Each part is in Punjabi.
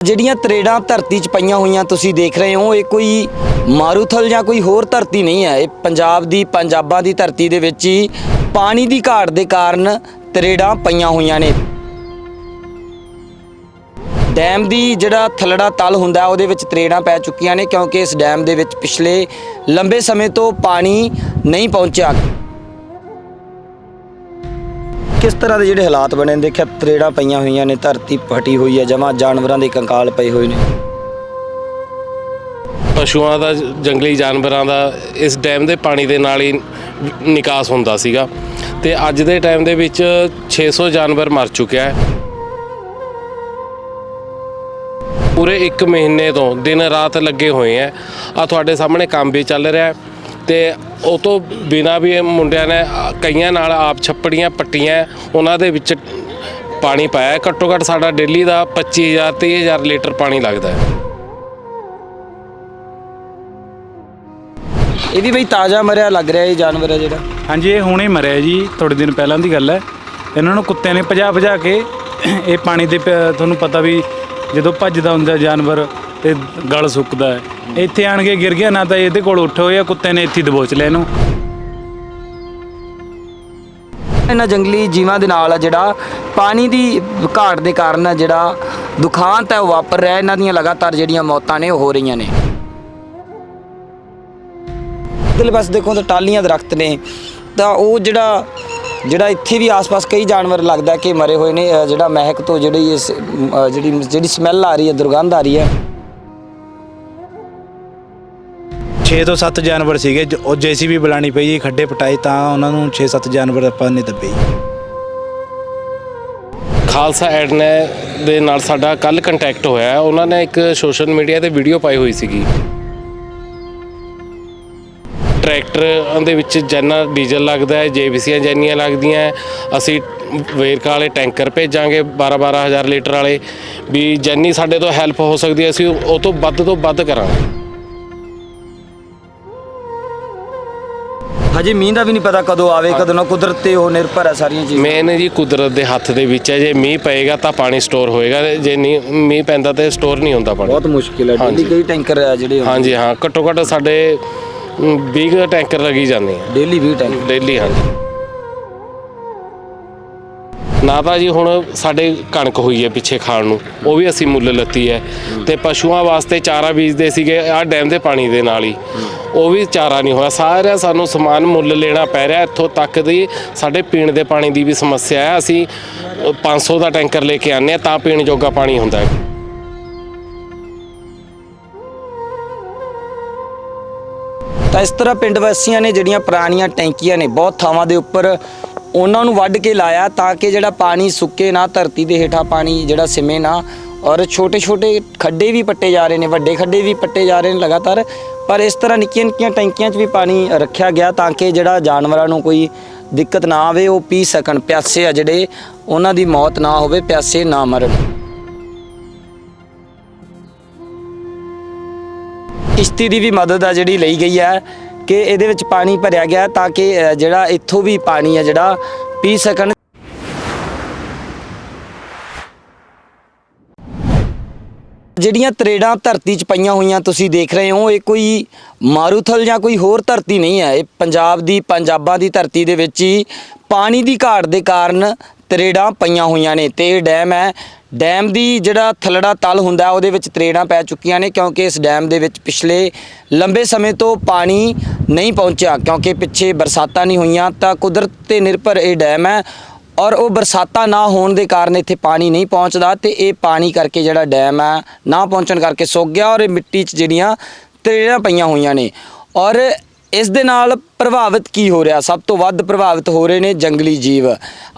ਜਿਹੜੀਆਂ ਤਰੇੜਾਂ ਧਰਤੀ 'ਚ ਪਈਆਂ ਹੋਈਆਂ ਤੁਸੀਂ ਦੇਖ ਰਹੇ ਹੋ, ਇਹ ਕੋਈ ਮਾਰੂਥਲ ਜਾਂ ਕੋਈ ਹੋਰ ਧਰਤੀ ਨਹੀਂ ਹੈ। ਇਹ ਪੰਜਾਬ ਦੀ, ਪੰਜਾਬਾਂ ਦੀ ਧਰਤੀ ਦੇ ਵਿੱਚ ਹੀ ਪਾਣੀ ਦੀ ਘਾਟ ਦੇ ਕਾਰਨ ਤਰੇੜਾਂ ਪਈਆਂ ਹੋਈਆਂ ਨੇ। ਡੈਮ ਦੀ ਜਿਹੜਾ ਥਲੜਾ ਤਲ ਹੁੰਦਾ, ਉਹਦੇ ਵਿੱਚ ਤਰੇੜਾਂ ਪੈ ਚੁੱਕੀਆਂ ਨੇ ਕਿਉਂਕਿ ਇਸ ਡੈਮ ਦੇ ਵਿੱਚ ਪਿਛਲੇ ਲੰਬੇ ਸਮੇਂ ਤੋਂ ਪਾਣੀ ਨਹੀਂ ਪਹੁੰਚਿਆ। ਕਿਸ ਤਰ੍ਹਾਂ ਦੇ ਜਿਹੜੇ ਹਾਲਾਤ ਬਣੇ ਨੇ? ਦੇਖਿਆ ਤਰੇੜਾਂ ਪਈਆਂ ਹੋਈਆਂ ਨੇ, ਧਰਤੀ ਫਟੀ ਹੋਈ ਹੈ, ਜਮਾ ਜਾਨਵਰਾਂ ਦੇ ਕੰਕਾਲ ਪਏ ਹੋਏ ਨੇ। ਪਸ਼ੂਆਂ ਦਾ, ਜੰਗਲੀ ਜਾਨਵਰਾਂ ਦਾ ਇਸ ਡੈਮ ਦੇ ਪਾਣੀ ਦੇ ਨਾਲ ਹੀ ਨਿਕਾਸ ਹੁੰਦਾ ਸੀਗਾ ਤੇ ਅੱਜ ਦੇ ਟਾਈਮ ਦੇ ਵਿੱਚ 600 ਜਾਨਵਰ ਮਰ ਚੁੱਕਿਆ ਹੈ। ਪੂਰੇ 1 ਮਹੀਨੇ ਤੋਂ ਦਿਨ ਰਾਤ ਲੱਗੇ ਹੋਏ ਆ ਆ ਤੁਹਾਡੇ ਸਾਹਮਣੇ ਕੰਮ ਵੀ ਚੱਲ ਰਿਹਾ ਹੈ। ਤੇ ਉਹ ਤੋਂ ਬਿਨਾ ਵੀ ਇਹ ਮੁੰਡਿਆਂ ਨੇ ਕਈਆਂ ਨਾਲ ਆਪ ਛੱਪੜੀਆਂ ਪੱਟੀਆਂ ਉਹਨਾਂ ਦੇ ਵਿੱਚ ਪਾਣੀ ਪਾਇਆ। ਘੱਟੋ ਘੱਟ ਸਾਡਾ ਡੇਲੀ ਦਾ 25000 30000 ਲੀਟਰ ਪਾਣੀ ਲੱਗਦਾ ਹੈ। ਇਹ ਵੀ ਬਈ ਤਾਜ਼ਾ ਮਰਿਆ ਲੱਗ ਰਿਹਾ ਇਹ ਜਾਨਵਰ ਹੈ ਜਿਹੜਾ। ਹਾਂਜੀ ਇਹ ਹੁਣੇ ਮਰਿਆ ਜੀ ਥੋੜੇ ਦਿਨ ਪਹਿਲਾਂ ਦੀ ਗੱਲ ਹੈ। ਇਹਨਾਂ ਨੂੰ ਕੁੱਤਿਆਂ ਨੇ ਭਜਾ ਭਜਾ ਕੇ ਇਹ ਪਾਣੀ ਦੇ ਪ- ਤੁਹਾਨੂੰ ਪਤਾ ਵੀ ਜਦੋਂ ਭੱਜਦਾ ਹੁੰਦਾ ਜਾਨਵਰ ਤੇ ਗਲ ਸੁੱਕਦਾ ਹੈ। ਇੱਥੇ ਆਣ ਕੇ ਗਿਰ ਗਿਆ, ਨਾ ਤਾਂ ਇਹਦੇ ਕੋਲ ਉੱਠ ਹੋਇਆ ਕੁੱਤੇ ਨੇ ਇੱਥੇ ਦਬੋਚ ਲਿਆ ਇਹਨੂੰ। ਇਹਨਾਂ ਜੰਗਲੀ ਜੀਵਾਂ ਦੇ ਨਾਲ ਆ ਜਿਹੜਾ ਪਾਣੀ ਦੀ ਘਾਟ ਦੇ ਕਾਰਨ ਆ ਜਿਹੜਾ ਦੁਖਾਂਤ ਹੈ ਉਹ ਵਾਪਰ ਰਿਹਾ। ਇਹਨਾਂ ਦੀਆਂ ਲਗਾਤਾਰ ਜਿਹੜੀਆਂ ਮੌਤਾਂ ਨੇ, ਉਹ ਹੋ ਰਹੀਆਂ ਨੇ। ਇਧਰਲੇ ਪਾਸੇ ਦੇਖੋ ਤਾਂ ਟਾਲੀਆਂ ਦਰਖਤ ਨੇ। ਤਾਂ ਉਹ ਜਿਹੜਾ ਜਿਹੜਾ ਇੱਥੇ ਵੀ ਆਸ-ਪਾਸ ਕਈ ਜਾਨਵਰ ਲੱਗਦਾ ਕਿ ਮਰੇ ਹੋਏ ਨੇ। ਜਿਹੜਾ ਮਹਿਕ ਤੋਂ ਜਿਹੜੀ ਇਸ ਜਿਹੜੀ ਜਿਹੜੀ ਸਮੈਲ ਆ ਰਹੀ ਹੈ, ਦੁਰਗੰਧ ਆ ਰਹੀ ਹੈ। 6 ਤੋਂ 7 ਜਾਨਵਰ ਸੀਗੇ, ਜ- ਉਹ ਜੀਸੀਬੀ ਬੁਲਾਣੀ ਪਈ ਜੀ, ਖੱਡੇ ਪਟਾਏ ਤਾਂ ਉਹਨਾਂ ਨੂੰ 6-7 ਜਾਨਵਰ ਆਪਾਂ ਨੇ ਦੱਬੇ ਜੀ ਖਾਲਸਾ ਐਡ ਨੇ ਦੇ ਨਾਲ ਸਾਡਾ ਕੱਲ ਕੰਟੈਕਟ ਹੋਇਆ ਹੈ। ਉਹਨਾਂ ਨੇ ਇੱਕ ਸੋਸ਼ਲ ਮੀਡੀਆ ਤੇ ਵੀਡੀਓ ਪਾਈ ਹੋਈ ਸੀਗੀ ਟਰੈਕਟਰ ਦੇ ਵਿੱਚ ਜੈਨਾ ਡੀਜ਼ਲ ਲੱਗਦਾ ਹੈ, ਜੇਬੀਸੀਆਂ ਜੈਨੀਆਂ ਲੱਗਦੀਆਂ ਹੈ। ਅਸੀਂ ਵੇਰਕਾ ਵਾਲੇ ਟੈਂਕਰ ਭੇਜਾਂਗੇ 12 12000 ਲੀਟਰ ਵਾਲੇ ਵੀ ਜੈਨੀ ਸਾਡੇ ਤੋਂ ਹੈਲਪ ਹੋ ਸਕਦੀ ਹੈ, ਅਸੀਂ ਉਹ ਤੋਂ ਵੱਧ ਤੋਂ ਵੱਧ ਕਰਾਂਗੇ ਹਜੇ ਮੀਂਹ ਦਾ ਵੀ ਨਹੀਂ ਪਤਾ ਕਦੋਂ ਆਵੇ ਕਦੋਂ ਨਾ ਕੁਦਰਤ ਤੇ ਉਹ ਨਿਰਭਰ ਹੈ ਸਾਰੀਆਂ ਚੀਜ਼ਾਂ। ਮੇਨ ਜੀ ਕੁਦਰਤ ਦੇ ਹੱਥ ਦੇ ਵਿੱਚ ਹੈ ਜੇ ਮੀਂਹ ਪਏਗਾ ਤਾਂ ਪਾਣੀ ਸਟੋਰ ਹੋਏਗਾ ਜੇ ਨਹੀਂ ਮੀਂਹ ਪੈਂਦਾ ਤੇ ਸਟੋਰ ਨਹੀਂ ਹੁੰਦਾ ਪਾਣੀ। ਬਹੁਤ ਮੁਸ਼ਕਿਲ ਹੈ। ਡੇਲੀ ਕਈ ਟੈਂਕਰ ਆ ਜਿਹੜੇ ਹਾਂਜੀ ਹਾਂ ਘੱਟੋ ਘੱਟ ਸਾਡੇ 20 ਕੁ ਟੈਂਕਰ ਲੱਗੀ ਜਾਂਦੇ ਆ। ਡੇਲੀ ਵੀ ਟੈਂਕਰ। ਡੇਲੀ ਹਾਂਜੀ। ਨਾ ਤਾਂ ਜੀ ਹੁਣ ਸਾਡੇ ਕਣਕ ਹੋਈ ਹੈ ਪਿੱਛੇ ਖਾਣ ਨੂੰ ਉਹ ਵੀ ਅਸੀਂ ਮੁੱਲ ਲੱਤੀ ਹੈ। ਤੇ ਪਸ਼ੂਆਂ ਵਾਸਤੇ ਚਾਰਾ ਬੀਜਦੇ ਸੀਗੇ ਆਹ ਡੈਮ ਦੇ ਪਾਣੀ ਦੇ ਨਾਲ ਹੀ। ਉਹ ਵੀ ਚਾਰਾ ਨਹੀਂ ਹੋਇਆ ਸਾਰਾ ਸਾਨੂੰ ਸਮਾਨ ਮੁੱਲ ਲੈਣਾ ਪੈ ਰਿਹਾ ਇੱਥੋਂ ਤੱਕ ਦੀ ਸਾਡੇ ਪੀਣ ਦੇ ਪਾਣੀ ਦੀ ਵੀ ਸਮੱਸਿਆ ਹੈ। ਅਸੀਂ ਅ, 500 ਦਾ ਟੈਂਕਰ ਲੈ ਕੇ ਆਨੇ ਆ ਤਾਂ ਪੀਣ ਜੋਗਾ ਪਾਣੀ ਹੁੰਦਾ ਹੈ। ਤਾਂ ਇਸ ਤਰ੍ਹਾਂ ਪਿੰਡ ਵਾਸੀਆਂ ਨੇ ਜਿਹੜੀਆਂ ਪੁਰਾਣੀਆਂ ਟੈਂਕੀਆਂ ਨੇ ਬਹੁਤ ਥਾਵਾਂ ਦੇ ਉੱਪਰ ਉਹਨਾਂ ਨੂੰ ਵੱਢ ਕੇ ਲਾਇਆ ਤਾਂ ਕਿ ਜਿਹੜਾ ਪਾਣੀ ਸੁੱਕੇ ਨਾ, ਧਰਤੀ ਦੇ ਹੇਠਾਂ ਪਾਣੀ ਜਿਹੜਾ ਸਿਮੇ ਨਾ। ਔਰ ਛੋਟੇ ਛੋਟੇ ਖੱਡੇ ਵੀ ਪੱਟੇ ਜਾ ਰਹੇ ਨੇ, ਵੱਡੇ ਖੱਡੇ ਵੀ ਪੱਟੇ ਜਾ ਰਹੇ ਨੇ ਲਗਾਤਾਰ। ਪਰ ਇਸ ਤਰ੍ਹਾਂ ਨਿੱਕੀਆਂ ਨਿੱਕੀਆਂ ਟੈਂਕੀਆਂ 'ਚ ਵੀ ਪਾਣੀ ਰੱਖਿਆ ਗਿਆ ਤਾਂ ਕਿ ਜਿਹੜਾ ਜਾਨਵਰਾਂ ਨੂੰ ਕੋਈ ਦਿੱਕਤ ਨਾ ਆਵੇ, ਉਹ ਪੀ ਸਕਣ। ਪਿਆਸੇ ਆ ਜਿਹੜੇ, ਉਹਨਾਂ ਦੀ ਮੌਤ ਨਾ ਹੋਵੇ, ਪਿਆਸੇ ਨਾ ਮਰਨ। ਕਿਸ਼ਤੀ ਦੀ ਵੀ ਮਦਦ ਆ ਜਿਹੜੀ ਲਈ ਗਈ ਹੈ। ਕਿ ਇਹਦੇ ਵਿੱਚ ਪਾਣੀ ਭਰਿਆ ਗਿਆ ਤਾਂ ਕਿ ਜਿਹੜਾ ਇੱਥੋਂ ਵੀ ਪਾਣੀ ਹੈ ਜਿਹੜਾ ਪੀ ਸਕਣ। ਜਿਹੜੀਆਂ ਤਰੇੜਾਂ ਧਰਤੀ 'ਚ ਪਈਆਂ ਹੋਈਆਂ ਤੁਸੀਂ ਦੇਖ ਰਹੇ ਹੋ, ਇਹ ਕੋਈ ਮਾਰੂਥਲ ਜਾਂ ਕੋਈ ਹੋਰ ਧਰਤੀ ਨਹੀਂ ਹੈ। ਇਹ ਪੰਜਾਬ ਦੀ, ਪੰਜਾਬਾਂ ਦੀ ਧਰਤੀ ਦੇ ਵਿੱਚ ਹੀ ਪਾਣੀ ਦੀ ਘਾਟ ਦੇ ਕਾਰਨ ਤਰੇੜਾਂ ਪਈਆਂ ਹੋਈਆਂ ਨੇ ਤੇ ਇਹ ਡੈਮ ਹੈ। ਡੈਮ ਦੀ ਜਿਹੜਾ ਥਲੜਾ ਤਲ ਹੁੰਦਾ ਉਹਦੇ ਵਿੱਚ ਤਰੇੜਾਂ ਪੈ ਚੁੱਕੀਆਂ ਨੇ ਕਿਉਂਕਿ ਇਸ ਡੈਮ ਦੇ ਵਿੱਚ ਪਿਛਲੇ ਲੰਬੇ ਸਮੇਂ ਤੋਂ ਪਾਣੀ ਨਹੀਂ ਪਹੁੰਚਿਆ ਕਿਉਂਕਿ ਪਿੱਛੇ ਬਰਸਾਤਾਂ ਨਹੀਂ ਹੋਈਆਂ ਤਾਂ ਕੁਦਰਤ ਤੇ ਨਿਰਭਰ ਇਹ ਡੈਮ ਹੈ ਔਰ ਉਹ ਬਰਸਾਤਾਂ ਨਾ ਹੋਣ ਦੇ ਕਾਰਨ ਇੱਥੇ ਪਾਣੀ ਨਹੀਂ ਪਹੁੰਚਦਾ ਤੇ ਇਹ ਪਾਣੀ ਕਰਕੇ ਜਿਹੜਾ ਡੈਮ ਹੈ, ਨਾ ਪਹੁੰਚਣ ਕਰਕੇ ਸੁੱਕ ਗਿਆ ਔਰ ਇਹ ਮਿੱਟੀ 'ਚ ਜਿਹੜੀਆਂ ਤਰੇੜਾਂ ਪਈਆਂ ਹੋਈਆਂ ਨੇ। ਔਰ ਇਸ ਦੇ ਨਾਲ ਪ੍ਰਭਾਵਿਤ ਕੀ ਹੋ ਰਿਹਾ? ਸਭ ਤੋਂ ਵੱਧ ਪ੍ਰਭਾਵਿਤ ਹੋ ਰਹੇ ਨੇ ਜੰਗਲੀ ਜੀਵ।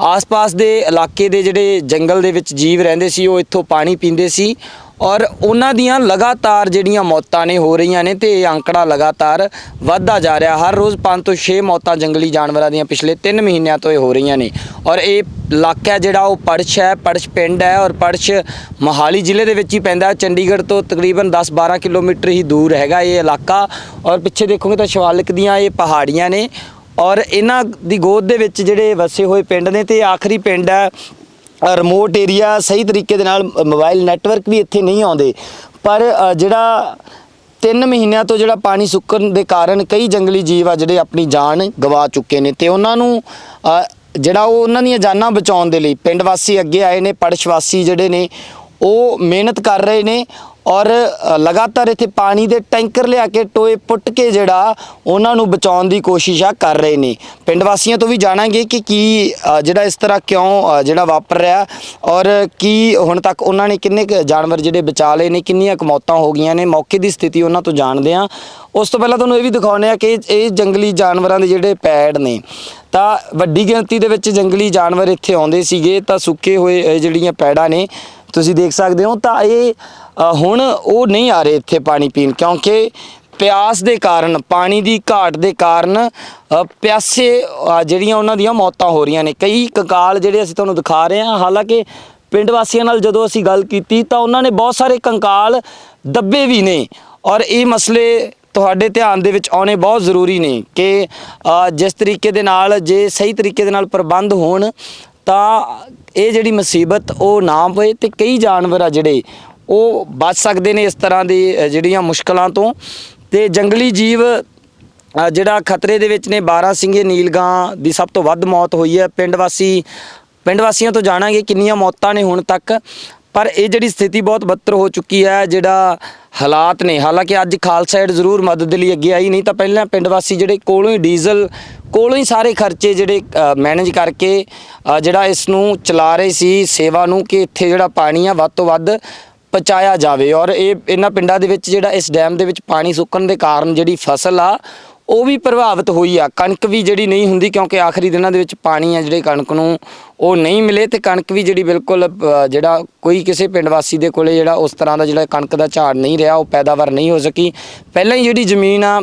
ਆਸ-ਪਾਸ ਦੇ ਇਲਾਕੇ ਦੇ ਜਿਹੜੇ ਜੰਗਲ ਦੇ ਵਿੱਚ ਜੀਵ ਰਹਿੰਦੇ ਸੀ, ਉਹ ਇੱਥੋਂ ਪਾਣੀ ਪੀਂਦੇ ਸੀ। ਔਰ ਉਹਨਾਂ ਦੀਆਂ ਲਗਾਤਾਰ ਜਿਹੜੀਆਂ ਮੌਤਾਂ ਨੇ, ਹੋ ਰਹੀਆਂ ਨੇ ਤੇ ਇਹ ਅੰਕੜਾ ਲਗਾਤਾਰ ਵੱਧਦਾ ਜਾ ਰਿਹਾ। ਹਰ ਰੋਜ਼ 5 ਤੋਂ 6 ਮੌਤਾਂ ਜੰਗਲੀ ਜਾਨਵਰਾਂ ਦੀਆਂ ਪਿਛਲੇ 3 ਮਹੀਨਿਆਂ ਤੋਂ ਇਹ ਹੋ ਰਹੀਆਂ ਨੇ। ਔਰ ਇਹ ਇਲਾਕਾ ਜਿਹੜਾ ਉਹ ਪੜਛ ਹੈ, ਪੜਛ ਪਿੰਡ ਹੈ ਔਰ ਪੜਛ ਮੋਹਾਲੀ ਜ਼ਿਲ੍ਹੇ ਦੇ ਵਿੱਚ ਹੀ ਪੈਂਦਾ ਚੰਡੀਗੜ੍ਹ ਤੋਂ ਤਕਰੀਬਨ 10-12 ਕਿਲੋਮੀਟਰ ਹੀ ਦੂਰ ਹੈਗਾ ਇਹ ਇਲਾਕਾ। ਔਰ ਪਿੱਛੇ ਦੇਖੋਗੇ ਤਾਂ ਸ਼ਿਵਾਲਿਕ ਦੀਆਂ ਇਹ ਪਹਾੜੀਆਂ ਨੇ। ਔਰ ਇਹਨਾਂ ਦੀ ਗੋਦ ਦੇ ਵਿੱਚ ਜਿਹੜੇ ਵਸੇ ਹੋਏ ਪਿੰਡ ਨੇ ਤੇ ਆਖਰੀ ਪਿੰਡ ਹੈ ਰਿਮੋਟ ਏਰੀਆ ਸਹੀ ਤਰੀਕੇ ਦੇ ਨਾਲ ਮੋਬਾਈਲ ਨੈਟਵਰਕ ਵੀ ਇੱਥੇ ਨਹੀਂ ਆਉਂਦੇ। ਪਰ ਜਿਹੜਾ ਤਿੰਨ ਮਹੀਨਿਆਂ ਤੋਂ ਜਿਹੜਾ ਪਾਣੀ ਸੁੱਕਣ ਦੇ ਕਾਰਨ ਕਈ ਜੰਗਲੀ ਜੀਵ ਆ ਜਿਹੜੇ ਆਪਣੀ ਜਾਨ ਗਵਾ ਚੁੱਕੇ ਨੇ ਤੇ ਉਹਨਾਂ ਨੂੰ ਜਿਹੜਾ ਉਹ ਉਹਨਾਂ ਦੀਆਂ ਜਾਨਾਂ ਬਚਾਉਣ ਦੇ ਲਈ ਪਿੰਡ ਵਾਸੀ ਅੱਗੇ ਆਏ ਨੇ ਪੜਸ਼ ਵਾਸੀ ਜਿਹੜੇ ਨੇ, ਉਹ ਮਿਹਨਤ ਕਰ ਰਹੇ ਨੇ ਔਰ ਲਗਾਤਾਰ ਇੱਥੇ ਪਾਣੀ ਦੇ ਟੈਂਕਰ ਲਿਆ ਕੇ ਟੋਏ ਪੁੱਟ ਕੇ ਜਿਹੜਾ ਉਹਨਾਂ ਨੂੰ ਬਚਾਉਣ ਦੀ ਕੋਸ਼ਿਸ਼ ਆ, ਕਰ ਰਹੇ ਨੇ। ਪਿੰਡ ਵਾਸੀਆਂ ਤੋਂ ਵੀ ਜਾਣਾਂਗੇ ਕਿ ਕੀ ਜਿਹੜਾ ਇਸ ਤਰ੍ਹਾਂ ਕਿਉਂ ਜਿਹੜਾ ਵਾਪਰ ਰਿਹਾ ਔਰ ਕੀ ਹੁਣ ਤੱਕ ਉਹਨਾਂ ਨੇ ਕਿੰਨੇ ਕੁ ਜਾਨਵਰ ਜਿਹੜੇ ਬਚਾ ਲਏ ਨੇ, ਕਿੰਨੀਆਂ ਕੁ ਮੌਤਾਂ ਹੋ ਗਈਆਂ ਨੇ, ਮੌਕੇ ਦੀ ਸਥਿਤੀ ਉਹਨਾਂ ਤੋਂ ਜਾਣਦੇ ਆ ਉਸ ਤੋਂ ਪਹਿਲਾਂ ਤੁਹਾਨੂੰ ਇਹ ਵੀ ਦਿਖਾਉਂਦੇ ਆ ਕਿ ਇਹ ਜੰਗਲੀ ਜਾਨਵਰਾਂ ਦੇ ਜਿਹੜੇ ਪੈੜ ਨੇ, ਤਾਂ ਵੱਡੀ ਗਿਣਤੀ ਦੇ ਵਿੱਚ ਜੰਗਲੀ ਜਾਨਵਰ ਇੱਥੇ ਆਉਂਦੇ ਸੀਗੇ, ਤਾਂ ਸੁੱਕੇ ਹੋਏ ਇਹ ਜਿਹੜੀਆਂ ਪੈੜਾਂ ਨੇ ਤੁਸੀਂ ਦੇਖ ਸਕਦੇ ਹੋ ਤਾਂ ਇਹ ਹੁਣ ਉਹ ਨਹੀਂ ਆ ਰਹੇ ਇੱਥੇ ਪਾਣੀ ਪੀਣ ਕਿਉਂਕਿ ਪਿਆਸ ਦੇ ਕਾਰਨ, ਪਾਣੀ ਦੀ ਘਾਟ ਦੇ ਕਾਰਨ ਪਿਆਸੇ ਜਿਹੜੀਆਂ ਉਹਨਾਂ ਦੀਆਂ ਮੌਤਾਂ ਹੋ ਰਹੀਆਂ ਨੇ। ਕਈ ਕੰਕਾਲ ਜਿਹੜੇ ਅਸੀਂ ਤੁਹਾਨੂੰ ਦਿਖਾ ਰਹੇ ਹਾਂ, ਹਾਲਾਂਕਿ ਪਿੰਡ ਵਾਸੀਆਂ ਨਾਲ ਜਦੋਂ ਅਸੀਂ ਗੱਲ ਕੀਤੀ ਤਾਂ ਉਹਨਾਂ ਨੇ ਬਹੁਤ ਸਾਰੇ ਕੰਕਾਲ ਦੱਬੇ ਵੀ ਨੇ ਔਰ ਇਹ ਮਸਲੇ ਤੁਹਾਡੇ ਧਿਆਨ ਦੇ ਵਿੱਚ ਆਉਣੇ ਬਹੁਤ ਜ਼ਰੂਰੀ ਨੇ ਕਿ ਜਿਸ ਤਰੀਕੇ ਦੇ ਨਾਲ, ਜੇ ਸਹੀ ਤਰੀਕੇ ਦੇ ਨਾਲ ਪ੍ਰਬੰਧ ਹੋਣ ਤਾਂ ਇਹ ਜਿਹੜੀ ਮੁਸੀਬਤ, ਉਹ ਨਾ ਪਏ ਤੇ ਕਈ ਜਾਨਵਰ ਆ ਜਿਹੜੇ, ਉਹ ਬਚ ਸਕਦੇ ਨੇ ਇਸ ਤਰ੍ਹਾਂ ਦੀ ਜਿਹੜੀਆਂ ਮੁਸ਼ਕਲਾਂ ਤੋਂ। ਤੇ ਜੰਗਲੀ ਜੀਵ ਜਿਹੜਾ ਖਤਰੇ ਦੇ ਵਿੱਚ ਨੇ 12 ਸਿੰਘੇ ਨੀਲਗਾਂ ਦੀ ਸਭ ਤੋਂ ਵੱਧ ਮੌਤ ਹੋਈ ਹੈ। ਪਿੰਡ ਵਾਸੀ, ਪਿੰਡ ਵਾਸੀਆਂ ਤੋਂ ਜਾਣਾਂਗੇ ਕਿੰਨੀਆਂ ਮੌਤਾਂ ਨੇ ਹੁਣ ਤੱਕ। ਪਰ ਇਹ ਜਿਹੜੀ ਸਥਿਤੀ ਬਹੁਤ ਬਦਤਰ ਹੋ ਚੁੱਕੀ ਹੈ, ਜਿਹੜਾ ਹਾਲਾਤ ਨੇ, ਹਾਲਾਂਕਿ ਅੱਜ ਖਾਲਸਾ ਏਡ ਜ਼ਰੂਰ ਮਦਦ ਲਈ ਅੱਗੇ ਆਈ, ਨਹੀਂ ਤਾਂ ਪਹਿਲਾਂ ਪਿੰਡ ਵਾਸੀ ਜਿਹੜੇ ਕੋਲੋਂ ਹੀ ਡੀਜ਼ਲ, ਕੋਲੋਂ ਹੀ ਸਾਰੇ ਖਰਚੇ ਜਿਹੜੇ ਮੈਨੇਜ ਕਰਕੇ ਜਿਹੜਾ ਇਸ ਨੂੰ ਚਲਾ ਰਹੇ ਸੀ, ਸੇਵਾ ਨੂੰ ਕਿ ਇੱਥੇ ਜਿਹੜਾ ਪਾਣੀ ਆ, ਵੱਧ ਤੋਂ ਵੱਧ ਪਹੁੰਚਾਇਆ ਜਾਵੇ। ਔਰ ਇਹ, ਇਹਨਾਂ ਪਿੰਡਾਂ ਦੇ ਵਿੱਚ ਜਿਹੜਾ ਇਸ ਡੈਮ ਦੇ ਵਿੱਚ ਪਾਣੀ ਸੁੱਕਣ ਦੇ ਕਾਰਨ ਜਿਹੜੀ ਫਸਲ ਆ, ਉਹ ਵੀ ਪ੍ਰਭਾਵਿਤ ਹੋਈ ਆ। ਕਣਕ ਵੀ ਜਿਹੜੀ ਨਹੀਂ ਹੁੰਦੀ, ਕਿਉਂਕਿ ਆਖਰੀ ਦਿਨਾਂ ਦੇ ਵਿੱਚ ਪਾਣੀ ਆ, ਜਿਹੜੇ ਕਣਕ ਨੂੰ ਉਹ ਨਹੀਂ ਮਿਲੇ ਤੇ ਕਣਕ ਵੀ ਜਿਹੜੀ ਬਿਲਕੁਲ ਜਿਹੜਾ ਕੋਈ ਕਿਸੇ ਪਿੰਡ ਵਾਸੀ ਦੇ ਕੋਲੇ ਜਿਹੜਾ ਉਸ ਤਰ੍ਹਾਂ ਦਾ ਜਿਹੜਾ ਕਣਕ ਦਾ ਝਾੜ ਨਹੀਂ ਰਿਹਾ, ਉਹ ਪੈਦਾਵਾਰ ਨਹੀਂ ਹੋ ਸਕੀ। ਪਹਿਲਾਂ ਹੀ ਜਿਹੜੀ ਜ਼ਮੀਨ ਆ,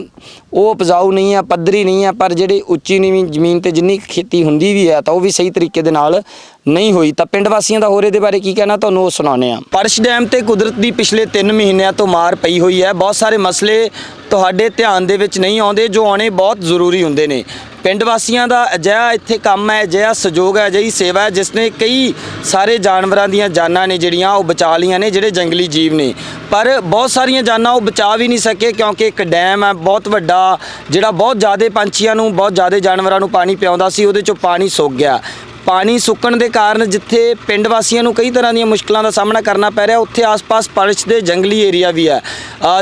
ਉਹ ਉਪਜਾਊ ਨਹੀਂ ਆ, ਪੱਧਰੀ ਨਹੀਂ ਆ, ਪਰ ਜਿਹੜੀ ਉੱਚੀ ਨੀਵੀਂ ਜ਼ਮੀਨ ਤੇ ਜਿੰਨੀ ਖੇਤੀ ਹੁੰਦੀ ਵੀ ਹੈ ਤਾਂ ਉਹ ਵੀ ਸਹੀ ਤਰੀਕੇ ਦੇ ਨਾਲ ਨਹੀਂ ਹੋਈ। ਤਾਂ ਪਿੰਡ ਵਾਸੀਆਂ ਦਾ ਹੋਰ ਇਹਦੇ ਬਾਰੇ ਕੀ ਕਹਿਣਾ, ਤੁਹਾਨੂੰ ਉਹ ਸੁਣਾਉਂਦੇ ਆ ਪਰਸ਼ ਡੈਮ ਤੇ ਕੁਦਰਤ ਦੀ ਪਿਛਲੇ 3 ਮਹੀਨਿਆਂ ਤੋਂ ਮਾਰ ਪਈ ਹੋਈ ਹੈ। ਬਹੁਤ ਸਾਰੇ ਮਸਲੇ ਤੁਹਾਡੇ ਧਿਆਨ ਦੇ ਵਿੱਚ ਨਹੀਂ ਆਉਂਦੇ, ਜੋ ਆਉਣੇ ਬਹੁਤ ਜ਼ਰੂਰੀ ਹੁੰਦੇ ਨੇ। ਪਿੰਡ ਵਾਸੀਆਂ ਦਾ ਅਜਿਹਾ ਇੱਥੇ ਕੰਮ ਹੈ, ਅਜਿਹਾ ਸਹਿਯੋਗ ਹੈ, ਅਜਿਹੀ ਸੇਵਾ ਹੈ, ਜਿਸ ਨੇ ਕਈ ਸਾਰੇ ਜਾਨਵਰਾਂ ਦੀਆਂ ਜਾਨਾਂ ਨੇ ਜਿਹੜੀਆਂ ਉਹ ਬਚਾ ਲਈਆਂ ਨੇ, ਜਿਹੜੇ ਜੰਗਲੀ ਜੀਵ ਨੇ। ਪਰ ਬਹੁਤ ਸਾਰੀਆਂ ਜਾਨਾਂ ਉਹ ਬਚਾ ਵੀ ਨਹੀਂ ਸਕੇ ਕਿਉਂਕਿ ਇੱਕ ਡੈਮ ਹੈ, ਬਹੁਤ ਵੱਡਾ, ਜਿਹੜਾ ਬਹੁਤ ਜ਼ਿਆਦਾ ਪੰਛੀਆਂ ਨੂੰ, ਬਹੁਤ ਜ਼ਿਆਦਾ ਜਾਨਵਰਾਂ ਨੂੰ ਪਾਣੀ ਪਿਆਉਂਦਾ ਸੀ, ਉਹਦੇ ਚੋਂ ਪਾਣੀ ਸੁੱਕ ਗਿਆ। ਪਾਣੀ ਸੁੱਕਣ ਦੇ ਕਾਰਨ ਜਿੱਥੇ ਪਿੰਡ ਵਾਸੀਆਂ ਨੂੰ ਕਈ ਤਰ੍ਹਾਂ ਦੀਆਂ ਮੁਸ਼ਕਲਾਂ ਦਾ ਸਾਹਮਣਾ ਕਰਨਾ ਪੈ ਰਿਹਾ, ਉੱਥੇ ਆਸ-ਪਾਸ ਪਰਚ ਦੇ ਜੰਗਲੀ ਏਰੀਆ ਵੀ ਹੈ।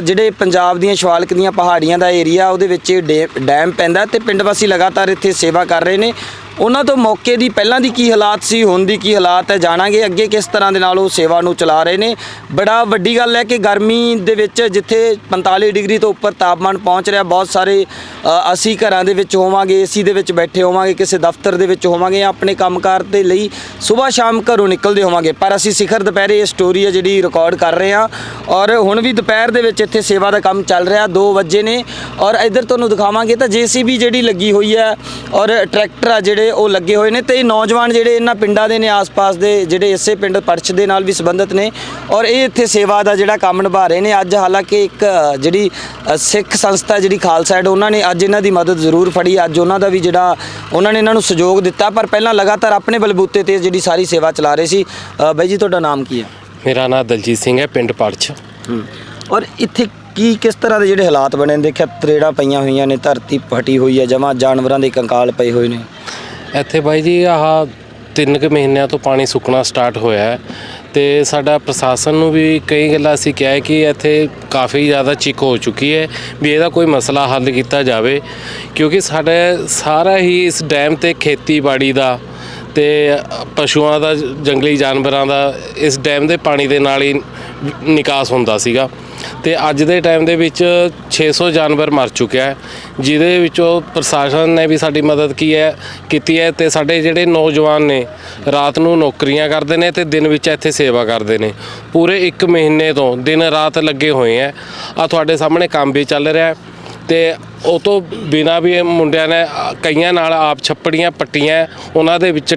ਜਿਹੜੇ ਪੰਜਾਬ ਦੀਆਂ ਸ਼ਿਵਾਲਕ ਦੀਆਂ ਪਹਾੜੀਆਂ ਦਾ ਏਰੀਆ, ਉਹਦੇ ਵਿੱਚ ਇਹ ਡੇ- ਡੈਮ ਪੈਂਦਾ ਤੇ ਪਿੰਡ ਵਾਸੀ ਲਗਾਤਾਰ ਇੱਥੇ ਸੇਵਾ ਕਰ ਰਹੇ ਨੇ। ਉਹਨਾਂ ਤੋਂ ਮੌਕੇ ਦੀ ਪਹਿਲਾਂ ਦੀ ਕੀ ਹਾਲਾਤ ਸੀ, ਹੁਣ ਦੀ ਕੀ ਹਾਲਾਤ ਹੈ, ਜਾਣਾਂਗੇ ਅੱਗੇ ਕਿਸ ਤਰ੍ਹਾਂ ਦੇ ਨਾਲ ਉਹ ਸੇਵਾ ਨੂੰ ਚਲਾ ਰਹੇ ਨੇ। ਬੜਾ ਵੱਡੀ ਗੱਲ ਹੈ ਕਿ ਗਰਮੀ ਦੇ ਵਿੱਚ ਜਿੱਥੇ 45 ਡਿਗਰੀ ਤੋਂ ਉੱਪਰ ਤਾਪਮਾਨ ਪਹੁੰਚ ਰਿਹਾ, ਬਹੁਤ ਸਾਰੇ ਅਸੀਂ ਘਰਾਂ ਦੇ ਵਿੱਚ ਹੋਵਾਂਗੇ, ਏਸੀ ਦੇ ਵਿੱਚ ਬੈਠੇ ਹੋਵਾਂਗੇ, ਕਿਸੇ ਦਫ਼ਤਰ ਦੇ ਵਿੱਚ ਹੋਵਾਂਗੇ ਜਾਂ ਆਪਣੇ ਕੰਮਕਾਰ ਦੇ ਲਈ ਸਵੇਰ ਸ਼ਾਮ ਘਰੋਂ ਨਿਕਲਦੇ ਹੋਵਾਂਗੇ। ਪਰ ਅਸੀਂ ਸਿਖਰ ਦੁਪਹਿਰੇ ਇਹ ਸਟੋਰੀ ਹੈ ਜਿਹੜੀ ਰਿਕਾਰਡ ਕਰ ਰਹੇ ਹਾਂ ਔਰ ਹੁਣ ਵੀ ਦੁਪਹਿਰ ਦੇ ਵਿੱਚ ਇੱਥੇ ਸੇਵਾ ਦਾ ਕੰਮ ਚੱਲ ਰਿਹਾ 2 ਵਜੇ ਨੇ ਔਰ ਇੱਧਰ ਤੁਹਾਨੂੰ ਦਿਖਾਵਾਂਗੇ ਤਾਂ ਜੀਸੀਬੀ ਜਿਹੜੀ ਲੱਗੀ ਹੋਈ ਹੈ ਔਰ ਟਰੈਕਟਰ ਆ ਜਿਹੜੇ ਉਹ ਲੱਗੇ ਹੋਏ ਨੇ ਤੇ ਇਹ ਨੌਜਵਾਨ ਜਿਹੜੇ ਇਹਨਾਂ ਪਿੰਡਾਂ ਦੇ ਨੇ ਆਸ-ਪਾਸ ਦੇ ਜਿਹੜੇ ਇਸੇ ਪਿੰਡ ਪਰਚ ਦੇ ਨਾਲ ਵੀ ਸੰਬੰਧਿਤ ਨੇ ਔਰ ਇਹ ਇੱਥੇ ਸੇਵਾ ਦਾ ਜਿਹੜਾ ਕੰਮ ਨਿਭਾ ਰਹੇ ਨੇ। ਅੱਜ ਹਾਲਾਂਕਿ ਇੱਕ ਜਿਹੜੀ ਸਿੱਖ ਸੰਸਥਾ ਜਿਹੜੀ ਖਾਲਸਾ ਏਡ ਉਹਨਾਂ ਨੇ ਅੱਜ ਇਹਨਾਂ ਦੀ ਮਦਦ ਜ਼ਰੂਰ ਫੜੀ। ਅੱਜ ਉਹਨਾਂ ਦਾ ਵੀ ਜਿਹੜਾ ਉਹਨਾਂ ਨੇ ਇਹਨਾਂ ਨੂੰ ਸਹਿਯੋਗ ਦਿੱਤਾ ਪਰ ਪਹਿਲਾਂ ਲਗਾਤਾਰ ਆਪਣੇ ਬਲਬੂਤੇ ਤੇ ਜਿਹੜੀ ਸਾਰੀ ਸੇਵਾ ਚਲਾ ਰਹੇ ਸੀ। ਬਾਈ ਜੀ ਤੁਹਾਡਾ ਨਾਮ ਕੀ ਹੈ? ਮੇਰਾ ਨਾਮ ਦਲਜੀਤ ਸਿੰਘ ਹੈ ਪਿੰਡ ਪੜਛ ਔਰ ਇੱਥੇ ਕੀ ਕਿਸ ਤਰ੍ਹਾਂ ਦੇ ਜਿਹੜੇ ਹਾਲਾਤ ਬਣੇ ਨੇ? ਦੇਖਿਆ ਤਰੇੜਾਂ ਪਈਆਂ ਹੋਈਆਂ ਨੇ ਧਰਤੀ ਫਟੀ ਹੋਈ ਹੈ ਜਮਾ ਜਾਨਵਰਾਂ ਦੇ ਕੰਕਾਲ ਪਏ ਹੋਏ ਨੇ। ਇੱਥੇ ਬਾਈ ਜੀ ਆਹ ਤਿੰਨ ਕੁ ਮਹੀਨਿਆਂ ਤੋਂ ਪਾਣੀ ਸੁੱਕਣਾ ਸਟਾਰਟ ਹੋਇਆ ਹੈ ਤੇ ਸਾਡਾ ਪ੍ਰਸ਼ਾਸਨ ਨੂੰ ਵੀ ਕਈ ਗੱਲਾਂ ਅਸੀਂ ਕਿਹਾ ਹੈ ਕਿ ਇੱਥੇ ਕਾਫੀ ਜ਼ਿਆਦਾ ਚਿੱਕ ਹੋ ਚੁੱਕੀ ਹੈ ਵੀ ਇਹਦਾ ਕੋਈ ਮਸਲਾ ਹੱਲ ਕੀਤਾ ਜਾਵੇ, ਕਿਉਂਕਿ ਸਾਡਾ ਸਾਰਾ ਹੀ ਇਸ ਡੈਮ ਤੇ ਖੇਤੀਬਾੜੀ ਦਾ ਤੇ ਪਸ਼ੂਆਂ ਦਾ, ਜੰਗਲੀ ਜਾਨਵਰਾਂ ਦਾ ਇਸ ਡੈਮ ਦੇ ਪਾਣੀ ਦੇ ਨਾਲ ਹੀ ਨਿਕਾਸ ਹੁੰਦਾ ਸੀਗਾ। ਤੇ ਅੱਜ ਦੇ ਟਾਈਮ ਦੇ ਵਿੱਚ 600 ਜਾਨਵਰ ਮਰ ਚੁੱਕਿਆ ਹੈ, ਜਿਹਦੇ ਵਿੱਚੋਂ ਪ੍ਰਸ਼ਾਸਨ ਨੇ ਵੀ ਸਾਡੀ ਮਦਦ ਕੀ ਹੈ, ਕੀਤੀ ਹੈ ਤੇ ਸਾਡੇ ਜਿਹੜੇ ਨੌਜਵਾਨ ਨੇ, ਰਾਤ ਨੂੰ ਨੌਕਰੀਆਂ ਕਰਦੇ ਨੇ ਤੇ ਦਿਨ ਵਿੱਚ ਇੱਥੇ ਸੇਵਾ ਕਰਦੇ ਨੇ। ਪੂਰੇ 1 ਮਹੀਨੇ ਤੋਂ ਦਿਨ ਰਾਤ ਲੱਗੇ ਹੋਏ ਆ ਆ ਤੁਹਾਡੇ ਸਾਹਮਣੇ ਕੰਮ ਵੀ ਚੱਲ ਰਿਹਾ ਹੈ ਤੇ ਉਹ ਤੋਂ ਬਿਨਾ ਵੀ ਮੁੰਡਿਆਂ ਨੇ ਕਈਆਂ ਨਾਲ ਆਪ ਛੱਪੜੀਆਂ ਪੱਟੀਆਂ, ਉਹਨਾਂ ਦੇ ਵਿੱਚ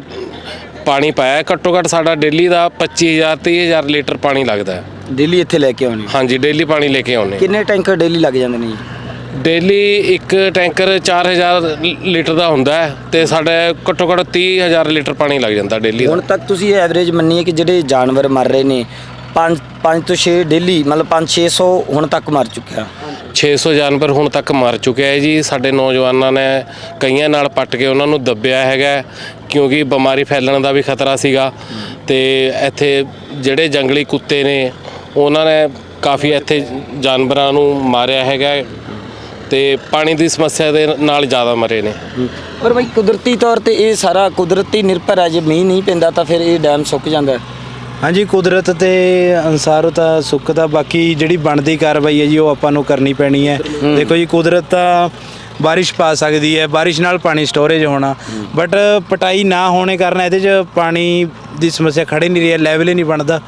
ਪਾਣੀ ਪਾਇਆ। ਘੱਟੋ ਘੱਟ ਸਾਡਾ ਡੇਲੀ ਦਾ 25000 30000 ਲੀਟਰ ਪਾਣੀ ਲੱਗਦਾ ਹੈ। ਦਿੱਲੀ ਇੱਥੇ ਲੈ ਕੇ ਆਉਣੀ? ਹਾਂਜੀ ਡੇਲੀ ਪਾਣੀ ਲੈ ਕੇ ਆਉਂਦੇ ਕਿੰਨੇ ਟੈਂਕਰ ਡੇਲੀ ਲੱਗ ਜਾਂਦੇ ਨੇ ਜੀ? ਡੇਲੀ ਇੱਕ ਟੈਂਕਰ 4000 ਲੀਟਰ ਦਾ ਹੁੰਦਾ ਹੈ ਤੇ ਸਾਡੇ ਘੱਟੋ ਘੱਟ 30000 ਲੀਟਰ ਪਾਣੀ ਲੱਗ ਜਾਂਦਾ ਡੇਲੀ ਦਾ। ਹੁਣ ਤੱਕ ਤੁਸੀਂ ਇਹ ਐਵਰੇਜ ਮੰਨੀਏ ਕਿ ਜਿਹੜੇ ਜਾਨਵਰ ਮਰ ਰਹੇ ਨੇ 5 5 ਤੋਂ 6 ਡੇਲੀ ਮਤਲਬ 5 600 ਹੁਣ ਤੱਕ ਮਰ ਚੁੱਕਿਆ। 600 ਜਾਨਵਰ ਹੁਣ ਤੱਕ ਮਰ ਚੁੱਕਿਆ ਹੈ ਜੀ। ਸਾਡੇ ਨੌਜਵਾਨਾਂ ਨੇ ਕਈਆਂ ਨਾਲ ਪੱਟ ਕੇ ਉਹਨਾਂ ਨੂੰ ਦੱਬਿਆ ਹੈਗਾ ਕਿਉਂਕਿ ਬਿਮਾਰੀ ਫੈਲਣ ਦਾ ਵੀ ਖਤਰਾ ਸੀਗਾ। ਤੇ ਇੱਥੇ ਜਿਹੜੇ ਜੰਗਲੀ ਕੁੱਤੇ ਨੇ ਉਹਨਾਂ ਨੇ ਕਾਫੀ ਇੱਥੇ ਜਾਨਵਰਾਂ ਨੂੰ ਮਾਰਿਆ ਹੈਗਾ ਤੇ ਪਾਣੀ ਦੀ ਸਮੱਸਿਆ ਦੇ ਨਾਲ ਜ਼ਿਆਦਾ ਮਰੇ ਨੇ। ਪਰ ਬਈ ਕੁਦਰਤੀ ਤੌਰ ਤੇ ਇਹ ਸਾਰਾ ਕੁਦਰਤੀ ਨਿਰਭਰ ਹੈ ਜੇ ਮੀਂਹ ਨਹੀਂ ਪੈਂਦਾ ਤਾਂ ਫਿਰ ਇਹ ਡੈਮ ਸੁੱਕ ਜਾਂਦਾ ਹੈ। ਹਾਂਜੀ ਕੁਦਰਤ ਤੇ ਅਨਸਾਰ ਤਾਂ ਸੁੱਖ ਦਾ ਬਾਕੀ ਜਿਹੜੀ ਬਣਦੀ ਕਾਰਵਾਈ ਹੈ ਜੀ ਉਹ ਆਪਾਂ ਨੂੰ ਕਰਨੀ ਪੈਣੀ ਹੈ। ਦੇਖੋ ਜੀ ਕੁਦਰਤ ਤਾਂ ਬਾਰਿਸ਼ ਪਾ ਸਕਦੀ ਹੈ ਬਾਰਿਸ਼ ਨਾਲ ਪਾਣੀ ਸਟੋਰੇਜ ਹੋਣਾ। ਬਟ ਪਟਾਈ ਨਾ ਹੋਣੇ ਕਾਰਨ ਇਹਦੇ 'ਚ ਪਾਣੀ ਦੀ ਸਮੱਸਿਆ ਖੜੇ ਨਹੀਂ ਰਹੀ ਹੈ ਲੈਵਲ ਹੀ ਨਹੀਂ ਬਣਦਾ।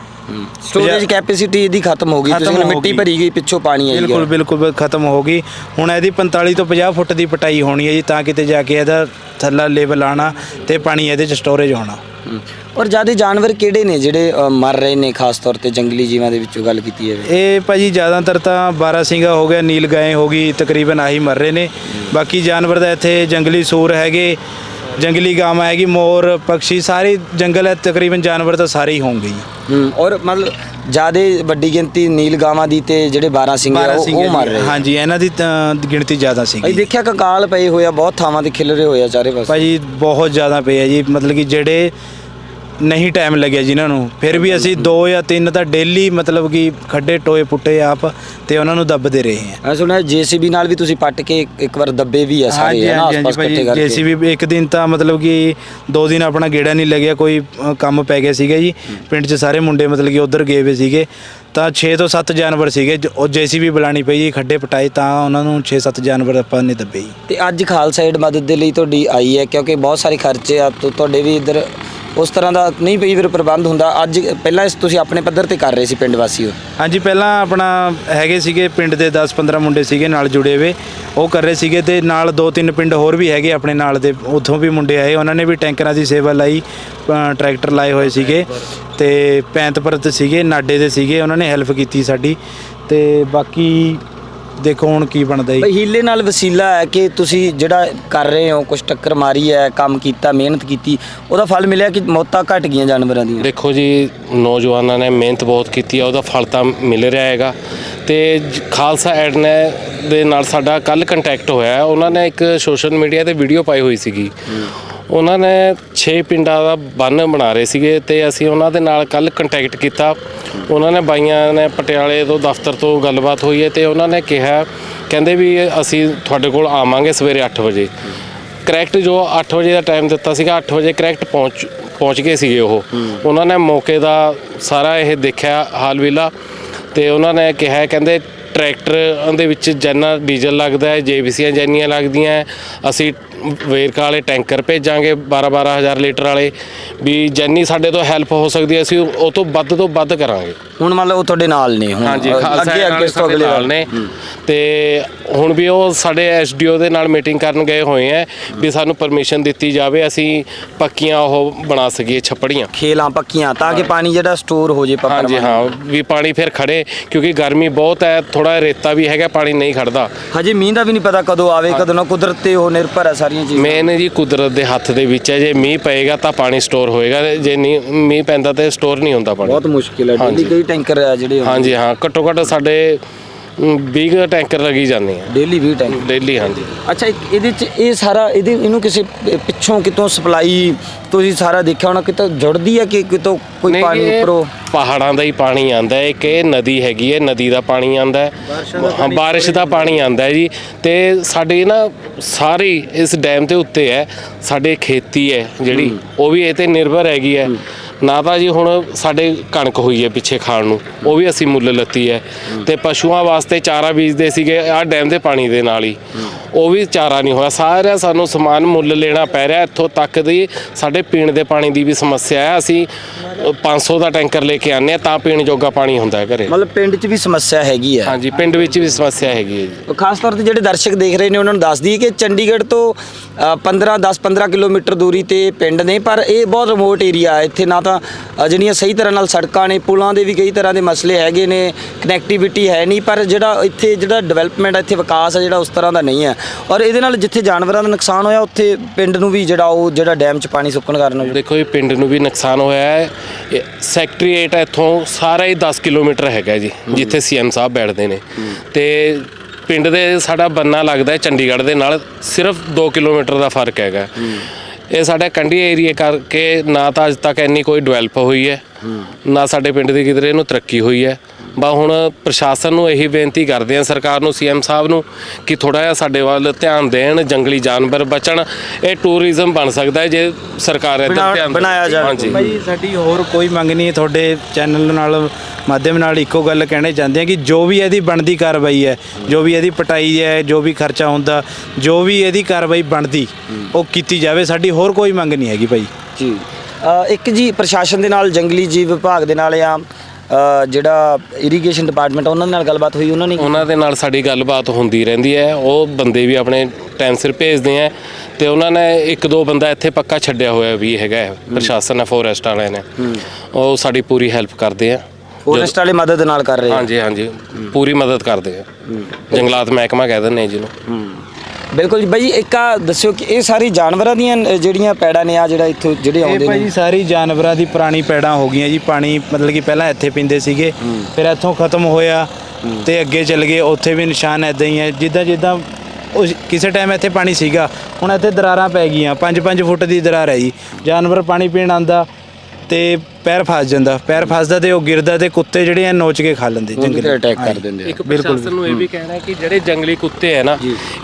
ਸਟੋਰੇਜ ਕੈਪੈਸਿਟੀ ਇਹਦੀ ਖਤਮ ਹੋ ਗਈ ਤੁਸੀਂ ਕਹਿੰਦੇ ਹੋ ਮਿੱਟੀ। ਭਰੀ ਗਈ ਪਿੱਛੋਂ ਪਾਣੀ ਆਈ ਬਿਲਕੁਲ ਬਿਲਕੁਲ ਖਤਮ ਹੋ ਗਈ। ਹੁਣ ਇਹਦੀ 45 ਤੋਂ 50 ਫੁੱਟ ਦੀ ਪਟਾਈ ਹੋਣੀ ਹੈ ਜੀ ਤਾਂ ਕਿਤੇ ਜਾ ਕੇ ਇਹਦਾ ਥੱਲਾ ਲੈਵਲ ਆਣਾ ਤੇ ਪਾਣੀ ਇਹਦੇ 'ਚ ਸਟੋਰੇਜ ਹੋਣਾ। ਔਰ ਜ਼ਿਆਦਾ ਜਾਨਵਰ ਕਿਹੜੇ ਨੇ ਜਿਹੜੇ ਮਰ ਰਹੇ ਨੇ ਖਾਸ ਤੌਰ ਤੇ ਜੰਗਲੀ ਜੀਵਾਂ ਦੇ ਵਿੱਚੋਂ ਗੱਲ ਕੀਤੀ ਜਾਵੇ? ਇਹ ਭਾਜੀ ਜ਼ਿਆਦਾਤਰ ਤਾਂ ਬਾਰਾ ਸਿੰਘਾ ਹੋ ਗਿਆ ਨੀਲ ਗਾਏ ਹੋ ਗਈ ਤਕਰੀਬਨ ਆਹੀ ਮਰ ਰਹੇ ਨੇ। ਬਾਕੀ ਜਾਨਵਰ ਦਾ ਇੱਥੇ ਜੰਗਲੀ ਸੂਰ ਹੈਗੇ। ਜੰਗਲੀ ਗਾਵਾਂ ਹੈਗੀ ਮੋਰ ਪੰਛੀ ਸਾਰੇ ਜੰਗਲ ਹੈ ਤਕਰੀਬਨ ਜਾਨਵਰ ਤਾਂ ਸਾਰੇ ਹੀ ਹੋਣਗੇ ਜੀ। ਹੂੰ ਔਰ ਮਤਲਬ ਜ਼ਿਆਦਾ ਵੱਡੀ ਗਿਣਤੀ ਨੀਲ ਗਾਵਾਂ ਦੀ ਤੇ ਜਿਹੜੇ 12 ਸਿੰਘ ਆ ਉਹ ਉਹ ਮਰ ਰਹੇ ਹਾਂਜੀ ਇਹਨਾਂ ਦੀ ਤਾਂ ਗਿਣਤੀ ਜ਼ਿਆਦਾ ਅਸੀਂ ਸੀਗੀ ਦੇਖਿਆ ਕੰਕਾਲ ਪਏ ਹੋਏ ਆ ਬਹੁਤ ਥਾਵਾਂ ਤੇ ਖਿਲਰੇ ਹੋਏ ਆ ਚਾਰੇ ਪਾਸੇ। ਭਾਜੀ ਬਹੁਤ ਜ਼ਿਆਦਾ ਪਏ ਆ ਜੀ। ਮਤਲਬ ਕਿ ਜਿਹੜੇ ਨਹੀਂ ਟਾਈਮ ਲੱਗਿਆ ਜਿਨ੍ਹਾਂ ਨੂੰ। ਫਿਰ ਵੀ ਅਸੀਂ ਦੋ ਜਾਂ ਤਿੰਨ ਤਾਂ ਡੇਲੀ ਮਤਲਬ ਕਿ ਖੱਡੇ ਟੋਏ ਪੁੱਟੇ ਆਪ ਤੇ ਉਹਨਾਂ ਨੂੰ ਦੱਬਦੇ ਰਹੇ ਹਾਂ। ਮੈਂ ਸੁਣਿਆ ਜੀਸੀਬੀ ਨਾਲ ਵੀ ਤੁਸੀਂ ਪੱਟ ਕੇ ਇੱਕ- ਵਾਰ ਦੱਬੇ ਵੀ ਆ ਸਾਰੇ ਹੈ ਨਾ ਆਸ-ਪਾਸ ਇਕੱਠੇ ਕਰਕੇ। ਜੇਸੀਬੀ ਇੱਕ ਦਿਨ ਤਾਂ ਮਤਲਬ ਕਿ ਦੋ ਦਿਨ ਆਪਣਾ ਗੇੜਾ ਨਹੀਂ ਲੱਗਿਆ ਕੋਈ ਅ, ਕੰਮ ਪੈ ਗਿਆ ਸੀਗਾ ਜੀ। ਪਿੰਡ 'ਚ ਸਾਰੇ ਮੁੰਡੇ ਮਤਲਬ ਕਿ ਉਧਰ ਗਏ ਹੋਏ ਸੀਗੇ। ਤਾਂ 6 ਤੋਂ 7 ਜਾਨਵਰ ਸੀਗੇ ਜ- ਉਹ ਜੇਸੀਬੀ ਬੁਲਾਣੀ ਪਈ ਜੀ ਖੱਡੇ ਪਟਾਏ ਤਾਂ ਉਹਨਾਂ ਨੂੰ 6-7 ਜਾਨਵਰ ਆਪਾਂ ਨੇ ਦੱਬੇ ਜੀ। ਤੇ ਅੱਜ ਖਾਲਸਾ ਏਡ ਮਦਦ ਦੇ ਲਈ ਤੁਹਾਡੀ ਆਈ ਹੈ ਕਿਉਂਕਿ ਬਹੁਤ ਸਾਰੇ ਖਰਚੇ ਆ ਤੁ- ਤੁਹਾਡੇ ਵੀ ਇੱਧਰ ਉਸ ਤਰ੍ਹਾਂ ਦਾ ਨਹੀਂ ਪਈ ਫਿਰ ਪ੍ਰਬੰਧ ਹੁੰਦਾ। ਅੱਜ ਪਹਿਲਾਂ ਇਸ ਤੁਸੀਂ ਆਪਣੇ ਪੱਧਰ ਤੇ ਕਰ ਰਹੇ ਸੀ ਪਿੰਡ ਵਾਸੀਓ। ਹਾਂਜੀ, ਪਹਿਲਾਂ ਆਪਣਾ ਹੈਗੇ ਸੀਗੇ ਪਿੰਡ ਦੇ 10-15 ਮੁੰਡੇ ਸੀਗੇ ਨਾਲ ਜੁੜੇ ਹੋਏ। ਉਹ ਕਰ ਰਹੇ ਸੀਗੇ ਤੇ ਨਾਲ ਦੋ ਤਿੰਨ ਪਿੰਡ ਹੋਰ ਵੀ ਹੈਗੇ ਆਪਣੇ ਨਾਲ ਦੇ। ਉੱਥੋਂ ਵੀ ਮੁੰਡੇ ਆਏ, ਉਹਨਾਂ ਨੇ ਵੀ ਟੈਂਕਰਾਂ ਦੀ ਸੇਵਾ ਲਈ ਟਰੈਕਟਰ ਲਾਏ ਹੋਏ ਸੀਗੇ ਤੇ ਪੈਂਤਪਰਤ ਸੀਗੇ, ਨਾਡੇ ਦੇ ਸੀਗੇ, ਉਹਨਾਂ ਨੇ ਹੈਲਪ ਕੀਤੀ ਸਾਡੀ। ਤੇ ਬਾਕੀ ਦੇਖੋ ਹੁਣ ਕੀ ਬਣਦਾ ਜੀ। ਬਈ ਹੀਲੇ ਨਾਲ ਵਸੀਲਾ ਹੈ ਕਿ ਤੁਸੀਂ ਜਿਹੜਾ ਕਰ ਰਹੇ ਹੋ ਕੁਝ ਟੱਕਰ ਮਾਰੀ ਹੈ ਕੰਮ ਕੀਤਾ ਮਿਹਨਤ ਕੀਤੀ ਉਹਦਾ ਫਲ ਮਿਲਿਆ ਕਿ ਮੌਤਾਂ ਘਟ ਗਈਆਂ ਜਾਨਵਰਾਂ ਦੀਆਂ? ਦੇਖੋ ਜੀ ਨੌਜਵਾਨਾਂ ਨੇ ਮਿਹਨਤ ਬਹੁਤ ਕੀਤੀ ਹੈ ਉਹਦਾ ਫਲ ਤਾਂ ਮਿਲ ਰਿਹਾ ਹੈਗਾ। ਤੇ ਜ- ਖਾਲਸਾ ਐਡ ਨੇ ਦੇ ਨਾਲ ਸਾਡਾ ਕੱਲ ਕੰਟੈਕਟ ਹੋਇਆ ਹੈ। ਉਹਨਾਂ ਨੇ ਇੱਕ ਸੋਸ਼ਲ ਮੀਡੀਆ ਤੇ ਵੀਡੀਓ ਪਾਈ ਹੋਈ ਸੀਗੀ। ਉਹਨਾਂ ਨੇ 6 ਪਿੰਡਾਂ ਦਾ ਬੰਨ ਬਣਾ ਰਹੇ ਸੀਗੇ ਤੇ ਅਸੀਂ ਉਹਨਾਂ ਦੇ ਨਾਲ ਕੱਲ ਕੰਟੈਕਟ ਕੀਤਾ। ਉਹਨਾਂ ਨੇ ਬਾਈਆਂ ਨੇ ਪਟਿਆਲੇ ਤੋਂ ਦਫ਼ਤਰ ਤੋਂ ਗੱਲਬਾਤ ਹੋਈ ਹੈ ਤੇ ਉਹਨਾਂ ਨੇ ਕਿਹਾ ਕਹਿੰਦੇ ਵੀ ਅਸੀਂ ਤੁਹਾਡੇ ਕੋਲ ਆਵਾਂਗੇ ਸਵੇਰੇ 8 ਵਜੇ। ਕਰੈਕਟ ਜੋ 8 ਵਜੇ ਦਾ ਟਾਈਮ ਦਿੱਤਾ ਸੀਗਾ 8 ਵਜੇ ਕਰੈਕਟ ਪਹੁੰਚ ਪਹੁੰਚ ਗਏ ਸੀਗੇ ਉਹ। ਉਹਨਾਂ ਨੇ ਮੌਕੇ ਦਾ ਸਾਰਾ ਇਹ ਦੇਖਿਆ ਹਾਲ ਵੇਲਾ ਤੇ ਉਹਨਾਂ ਨੇ ਕਿਹਾ ਕਹਿੰਦੇ ਟਰੈਕਟਰ ਦੇ ਵਿੱਚ ਜੈਨਾ ਡੀਜ਼ਲ ਲੱਗਦਾ ਹੈ ਜੇਬੀਸੀਆਂ ਜੈਨੀਆਂ ਲੱਗਦੀਆਂ। ਅਸੀਂ ਵੇਰਕਾ ਵਾਲੇ ਟੈਂਕਰ ਭੇਜਾਂਗੇ 12 12000 ਲੀਟਰ ਵਾਲੇ। ਵੀ ਜੈਨੀ ਸਾਡੇ ਤੋਂ ਹੈਲਪ ਹੋ ਸਕਦੀ ਹੈ ਅਸੀਂ ਉਹ ਤੋਂ ਵੱਧ ਤੋਂ ਵੱਧ ਕਰਾਂਗੇ। ਹੁਣ ਮੰਨ ਲਓ ਉਹ ਤੁਹਾਡੇ ਨਾਲ ਨੇ ਹੁਣ ਹਾਂਜੀ ਅੱਗੇ ਅੱਗੇ ਸਾਡੇ ਅਗਲੇ ਨਾਲ ਨੇ। ਤੇ ਹੁਣ ਵੀ ਉਹ ਸਾਡੇ ਐਸਡੀਓ ਦੇ ਨਾਲ ਮੀਟਿੰਗ ਕਰਨ ਗਏ ਹੋਏ ਆ ਵੀ ਸਾਨੂੰ ਪਰਮਿਸ਼ਨ ਦਿੱਤੀ ਜਾਵੇ ਅਸੀਂ ਪੱਕੀਆਂ ਉਹ ਬਣਾ ਸਕੀਏ ਛੱਪੜੀਆਂ। ਖੇਲਾਂ ਪੱਕੀਆਂ ਤਾਂ ਕਿ ਪਾਣੀ ਜਿਹੜਾ ਸਟੋਰ ਹੋ ਜੇ ਪੱਪਰ ਹਾਂਜੀ ਹਾਂ ਵੀ ਪਾਣੀ ਫਿਰ ਖੜੇ ਕਿਉਂਕਿ ਗਰਮੀ ਬਹੁਤ ਹੈ ਥੋੜਾ ਰੇਤਾ ਵੀ ਹੈਗਾ ਪਾਣੀ ਨਹੀਂ ਖੜਦਾ। ਹਜੇ ਮੀਂਹ ਦਾ ਵੀ ਨਹੀਂ ਪਤਾ ਕਦੋਂ ਆਵੇ ਕਦੋਂ ਨਾ ਕੁਦਰਤ ਤੇ ਉਹ ਨਿਰਭਰ ਹੈ ਸਾਰੀਆਂ ਚੀਜ਼ਾਂ? ਮੇਨ ਜੀ ਕੁਦਰਤ ਦੇ ਹੱਥ ਦੇ ਵਿੱਚ ਹੈ। ਜੇ ਮੀਂਹ ਪਏਗਾ ਤਾਂ ਪਾਣੀ ਸਟੋਰ ਹੋਏਗਾ ਜੇ ਨਹੀਂ ਮੀਂਹ ਪੈਂਦਾ ਤੇ ਸਟੋਰ ਨਹੀਂ ਹੁੰਦਾ ਪਾਣੀ। ਬਹੁਤ ਮੁਸ਼ਕਿਲ ਹੈ। ਡੇਲੀ ਕਈ ਟੈਂਕਰ ਆ ਜਿਹੜੇ ਹਾਂਜੀ ਹਾਂ। ਘੱਟੋ ਘੱਟ ਸਾਡੇ 20 ਕੁ ਟੈਂਕਰ ਲੱਗੀ ਜਾਂਦੇ ਆ। ਡੇਲੀ 20 ਟੈਂਕਰ ਡੇਲੀ ਹਾਂਜੀ। ਅੱਛਾ ਇੱਕ ਇਹਦੇ ਚ ਇਹ ਸਾਰਾ ਇਹਦੇ ਇਹਨੂੰ ਕਿਸੇ ਪ- ਪਿੱਛੋਂ ਕਿਤੋਂ ਸਪਲਾਈ ਤੁਸੀਂ ਸਾਰਾ ਦੇਖਿਆ ਹੋਣਾ ਕਿਤੋਂ ਜੁੜਦੀ ਹੈ ਕਿ ਕਿਤੋਂ ਕੋਈ ਨਹੀਂ, ਪਾਣੀ ਇਹ ਉੱਪਰੋਂ? ਪਹਾੜਾਂ ਦਾ ਹੀ ਪਾਣੀ ਆਂਦਾ ਹੈ ਇੱਕ ਇਹ ਨਦੀ ਹੈਗੀ ਹੈ ਨਦੀ ਦਾ ਪਾਣੀ ਆਂਦਾ ਹੈ। ਹਾਂ ਬਾਰਿਸ਼ ਦਾ ਪਾਣੀ ਆਂਦਾ ਹੈ ਜੀ। ਤੇ ਸਾਡੇ ਨਾ ਸਾਰੀ ਇਸ ਡੈਮ ਦੇ ਉੱਤੇ ਹੈ ਸਾਡੇ ਖੇਤੀ ਹੈ ਜਿਹੜੀ ਉਹ ਵੀ ਇਹ ਤੇ ਨਿਰਭਰ ਹੈਗੀ ਹੈ। ਨਾ ਤਾਂ ਜੀ ਹੁਣ ਸਾਡੇ ਕਣਕ ਹੋਈ ਹੈ ਪਿੱਛੇ ਖਾਣ ਨੂੰ, ਉਹ ਵੀ ਅਸੀਂ ਮੁੱਲ ਲੱਤੀ ਹੈ। ਤੇ ਪਸ਼ੂਆਂ ਵਾਸਤੇ ਚਾਰਾ ਬੀਜਦੇ ਸੀਗੇ, ਆਹ ਡੈਮ ਦੇ ਪਾਣੀ ਦੇ ਨਾਲ ਹੀ। ਉਹ ਵੀ ਚਾਰਾ ਨਹੀਂ ਹੋਇਆ। ਸਾਰਾ ਸਾਨੂੰ ਸਮਾਨ ਮੁੱਲ ਲੈਣਾ ਪੈ ਰਿਹਾ, ਇੱਥੋਂ ਤੱਕ ਦੀ ਸਾਡੇ ਪੀਣ ਦੇ ਪਾਣੀ ਦੀ ਵੀ ਸਮੱਸਿਆ ਹੈ। ਅਸੀਂ 500 ਦਾ ਟੈਂਕਰ ਲੈ ਕੇ ਆਨੇ ਆ ਤਾਂ ਪੀਣ ਜੋਗਾ ਪਾਣੀ ਹੁੰਦਾ ਹੈ ਘਰੇ। ਮਤਲਬ ਪਿੰਡ 'ਚ ਵੀ ਸਮੱਸਿਆ ਹੈਗੀ ਹੈ ਹਾਂਜੀ ਪਿੰਡ ਵਿੱਚ ਵੀ ਸਮੱਸਿਆ ਹੈਗੀ ਹੈ ਜੀ। ਖਾਸ ਤੌਰ ਤੇ ਜਿਹੜੇ ਦਰਸ਼ਕ ਦੇਖ ਰਹੇ ਨੇ ਉਹਨਾਂ ਨੂੰ ਦੱਸ ਦਈਏ ਕਿ ਚੰਡੀਗੜ੍ਹ ਤੋਂ ਅ, 15 10 15 ਕਿਲੋਮੀਟਰ ਦੂਰੀ ਤੇ ਪਿੰਡ ਨੇ ਪਰ ਇਹ ਬਹੁਤ ਰਿਮੋਟ ਏਰੀਆ ਹੈ ਇੱਥੇ ਨਾ ਤਾਂ ਅ, ਜਿਹੜੀਆਂ ਸਹੀ ਤਰ੍ਹਾਂ ਨਾਲ ਸੜਕਾਂ ਨੇ ਪੁਲਾਂ ਦੇ ਵੀ ਕਈ ਤਰ੍ਹਾਂ ਦੇ ਮਸਲੇ ਹੈਗੇ ਨੇ ਕਨੈਕਟੀਵਿਟੀ ਹੈ ਨਹੀਂ ਪਰ ਜਿਹੜਾ ਇੱਥੇ ਜਿਹੜਾ ਡਿਵੈਲਪਮੈਂਟ ਹੈ ਇੱਥੇ ਵਿਕਾਸ ਹੈ ਜਿਹੜਾ ਉਸ ਤਰ੍ਹਾਂ ਦਾ ਨਹੀਂ ਹੈ ਔਰ ਇਹਦੇ ਨਾਲ ਜਿੱਥੇ ਜਾਨਵਰਾਂ ਦਾ ਨੁਕਸਾਨ ਹੋਇਆ ਉੱਥੇ ਪਿੰਡ ਨੂੰ ਵੀ ਜਿਹੜਾ ਉਹ ਜਿਹੜਾ ਡੈਮ 'ਚ ਪਾਣੀ ਸੁੱਕਣ ਕਾਰਨ ਦੇਖੋ ਇਹ ਪਿੰਡ ਨੂੰ ਵੀ ਨੁਕਸਾਨ ਹੋਇਆ ਹੈ। ਸੈਕਟਰੀਏਟ ਇੱਥੋਂ ਸਾਰਾ ਹੀ 10 ਕਿਲੋਮੀਟਰ ਹੈਗਾ ਜੀ ਜਿੱਥੇ ਸੀਐਮ ਸਾਹਿਬ ਬੈਠਦੇ ਨੇ। ਤੇ ਪਿੰਡ ਦੇ ਸਾਡਾ ਬੰਨਾ ਲੱਗਦਾ ਹੈ ਚੰਡੀਗੜ੍ਹ ਦੇ ਨਾਲ ਸਿਰਫ 2 ਕਿਲੋਮੀਟਰ ਦਾ ਫ਼ਰਕ ਹੈਗਾ। ਇਹ ਸਾਡਾ ਕੰਢੀ ਏਰੀਆ ਕਰਕੇ ਨਾ ਤਾਂ ਅੱਜ ਤੱਕ ਇੰਨੀ ਕੋਈ ਡਿਵੈਲਪ ਹੋਈ ਹੈ। ਨਾ ਸਾਡੇ ਪਿੰਡ ਦੀ ਕਿਧਰੇ ਨੂੰ ਤਰੱਕੀ ਹੋਈ ਹੈ। ਬਾ ਹੁਣ ਪ੍ਰਸ਼ਾਸਨ ਨੂੰ ਇਹੀ ਬੇਨਤੀ ਕਰਦੇ ਆ ਸਰਕਾਰ ਨੂੰ ਸੀਐਮ ਸਾਹਿਬ ਨੂੰ ਕਿ ਥੋੜਾ ਜਿਹਾ ਸਾਡੇ ਵੱਲ ਧਿਆਨ ਦੇਣ ਜੰਗਲੀ ਜਾਨਵਰ ਬਚਣ। ਇਹ ਟੂਰਿਜ਼ਮ ਬਣ ਸਕਦਾ ਹੈ ਜੇ ਸਰਕਾਰ ਬਣਾ- ਧਿਆਨ ਦੇ। ਬਣਾਇਆ ਜਾਵੇ। ਹਾਂਜੀ। ਭਾਈ ਸਾਡੀ ਹੋਰ ਕੋਈ ਮੰਗ ਨਹੀਂ ਹੈ। ਤੁਹਾਡੇ ਚੈਨਲ ਨਾਲ ਮਾਧਿਅਮ ਨਾਲ ਇੱਕੋ ਗੱਲ ਕਹਿਣੇ ਚਾਹੁੰਦੇ ਆ ਕਿ ਜੋ ਵੀ ਇਹਦੀ ਬਣਦੀ ਕਾਰਵਾਈ ਹੈ ਜੋ ਵੀ ਇਹਦੀ ਪਟਾਈ ਹੈ ਜੋ ਵੀ ਖਰਚਾ ਹੁੰਦਾ ਜੋ ਵੀ ਇਹਦੀ ਕਾਰਵਾਈ ਬਣਦੀ ਉਹ ਕੀਤੀ ਜਾਵੇ। ਸਾਡੀ ਹੋਰ ਕੋਈ ਮੰਗ ਨਹੀਂ ਹੈਗੀ ਭਾਈ। ਜੀ। ਇੱਕ ਜੀ ਪ੍ਰਸ਼ਾਸਨ ਦੇ ਨਾਲ ਜੰਗਲੀ ਜੀਵ ਵਿਭਾਗ ਦੇ ਨਾਲ ਅ, ਜਿਹੜਾ ਇਰੀਗੇਸ਼ਨ ਡਿਪਾਰਟਮੈਂਟ ਉਹਨਾਂ ਦੇ ਨਾਲ ਗੱਲਬਾਤ ਹੋਈ ਉਹਨਾਂ ਨੇ? ਉਹਨਾਂ ਦੇ ਨਾਲ ਸਾਡੀ ਗੱਲਬਾਤ ਹੁੰਦੀ ਰਹਿੰਦੀ ਹੈ। ਉਹ ਬੰਦੇ ਵੀ ਆਪਣੇ ਟਾਈਮ ਸਿਰ ਭੇਜਦੇ ਆ ਤੇ ਉਹਨਾਂ ਨੇ ਇੱਕ ਦੋ ਬੰਦਾ ਇੱਥੇ ਪੱਕਾ ਛੱਡਿਆ ਹੋਇਆ ਵੀ ਹੈਗਾ ਪ੍ਰਸ਼ਾਸਨ ਨੇ ਫੋਰੈਸਟ ਵਾਲਿਆਂ ਨੇ। ਉਹ ਸਾਡੀ ਪੂਰੀ ਹੈਲਪ ਕਰਦੇ ਆ ਫੋਰੈਸਟ ਵਾਲੇ ਮਦਦ ਨਾਲ ਕਰ ਰਹੇ ਆ ਹਾਂਜੀ ਹਾਂਜੀ। ਪੂਰੀ ਮਦਦ ਕਰਦੇ ਆ ਜੰਗਲਾਤ ਮਹਿਕਮਾ ਕਹਿ ਦਿੰਦੇ ਆ ਜਿਹਨੂੰ ਬਿਲਕੁਲ ਜੀ। ਬਾਈ ਇੱਕ ਆ ਦੱਸਿਓ ਕਿ ਇਹ ਸਾਰੀ ਜਾਨਵਰਾਂ ਦੀਆਂ ਜਿਹੜੀਆਂ ਪੈੜਾਂ ਨੇ ਆ ਜਿਹੜਾ ਇੱਥੋਂ ਜਿਹੜੇ ਇਹ ਆਉਂਦੇ ਭਾਈ ਨੇ? ਸਾਰੀ ਜਾਨਵਰਾਂ ਦੀ ਪੁਰਾਣੀ ਪੈੜਾਂ ਹੋ ਗਈਆਂ ਜੀ। ਪਾਣੀ ਮਤਲਬ ਕਿ ਪਹਿਲਾਂ ਇੱਥੇ ਪੀਂਦੇ ਸੀਗੇ ਫਿਰ ਇੱਥੋਂ ਖਤਮ ਹੋਇਆ ਤੇ ਅੱਗੇ ਚੱਲ ਗਏ। ਉੱਥੇ ਵੀ ਨਿਸ਼ਾਨ ਐਦਾਂ ਹੀ ਹੈ ਜਿੱਦਾਂ ਜਿੱਦਾਂ ਉਸ ਕਿਸੇ ਟਾਈਮ ਇੱਥੇ ਪਾਣੀ ਸੀਗਾ ਹੁਣ ਇੱਥੇ ਦਰਾਰਾਂ ਪੈ ਗਈਆਂ। 5-5 ਫੁੱਟ ਦੀ ਦਰਾਰ ਹੈ ਜੀ। ਜਾਨਵਰ ਪਾਣੀ ਪੀਣ ਆਂਦਾ ਤੇ ਪੈਰ ਫਸ ਜਾਂਦਾ ਪੈਰ ਫਸਦਾ ਤੇ ਉਹ ਗਿਰਦਾ ਤੇ ਕੁੱਤੇ ਜਿਹੜੇ ਆ ਨੋਚ ਕੇ ਖਾ ਲੈਂਦੇ ਜੰਗਲੀ ਅਟੈਕ ਕਰ ਦਿੰਦੇ ਆ। ਇੱਕ ਪ੍ਰਸ਼ਾਸਨ ਨੂੰ ਇਹ ਵੀ ਕਹਿਣਾ ਹੈ ਕਿ ਜਿਹੜੇ ਜੰਗਲੀ ਕੁੱਤੇ ਹੈ ਨਾ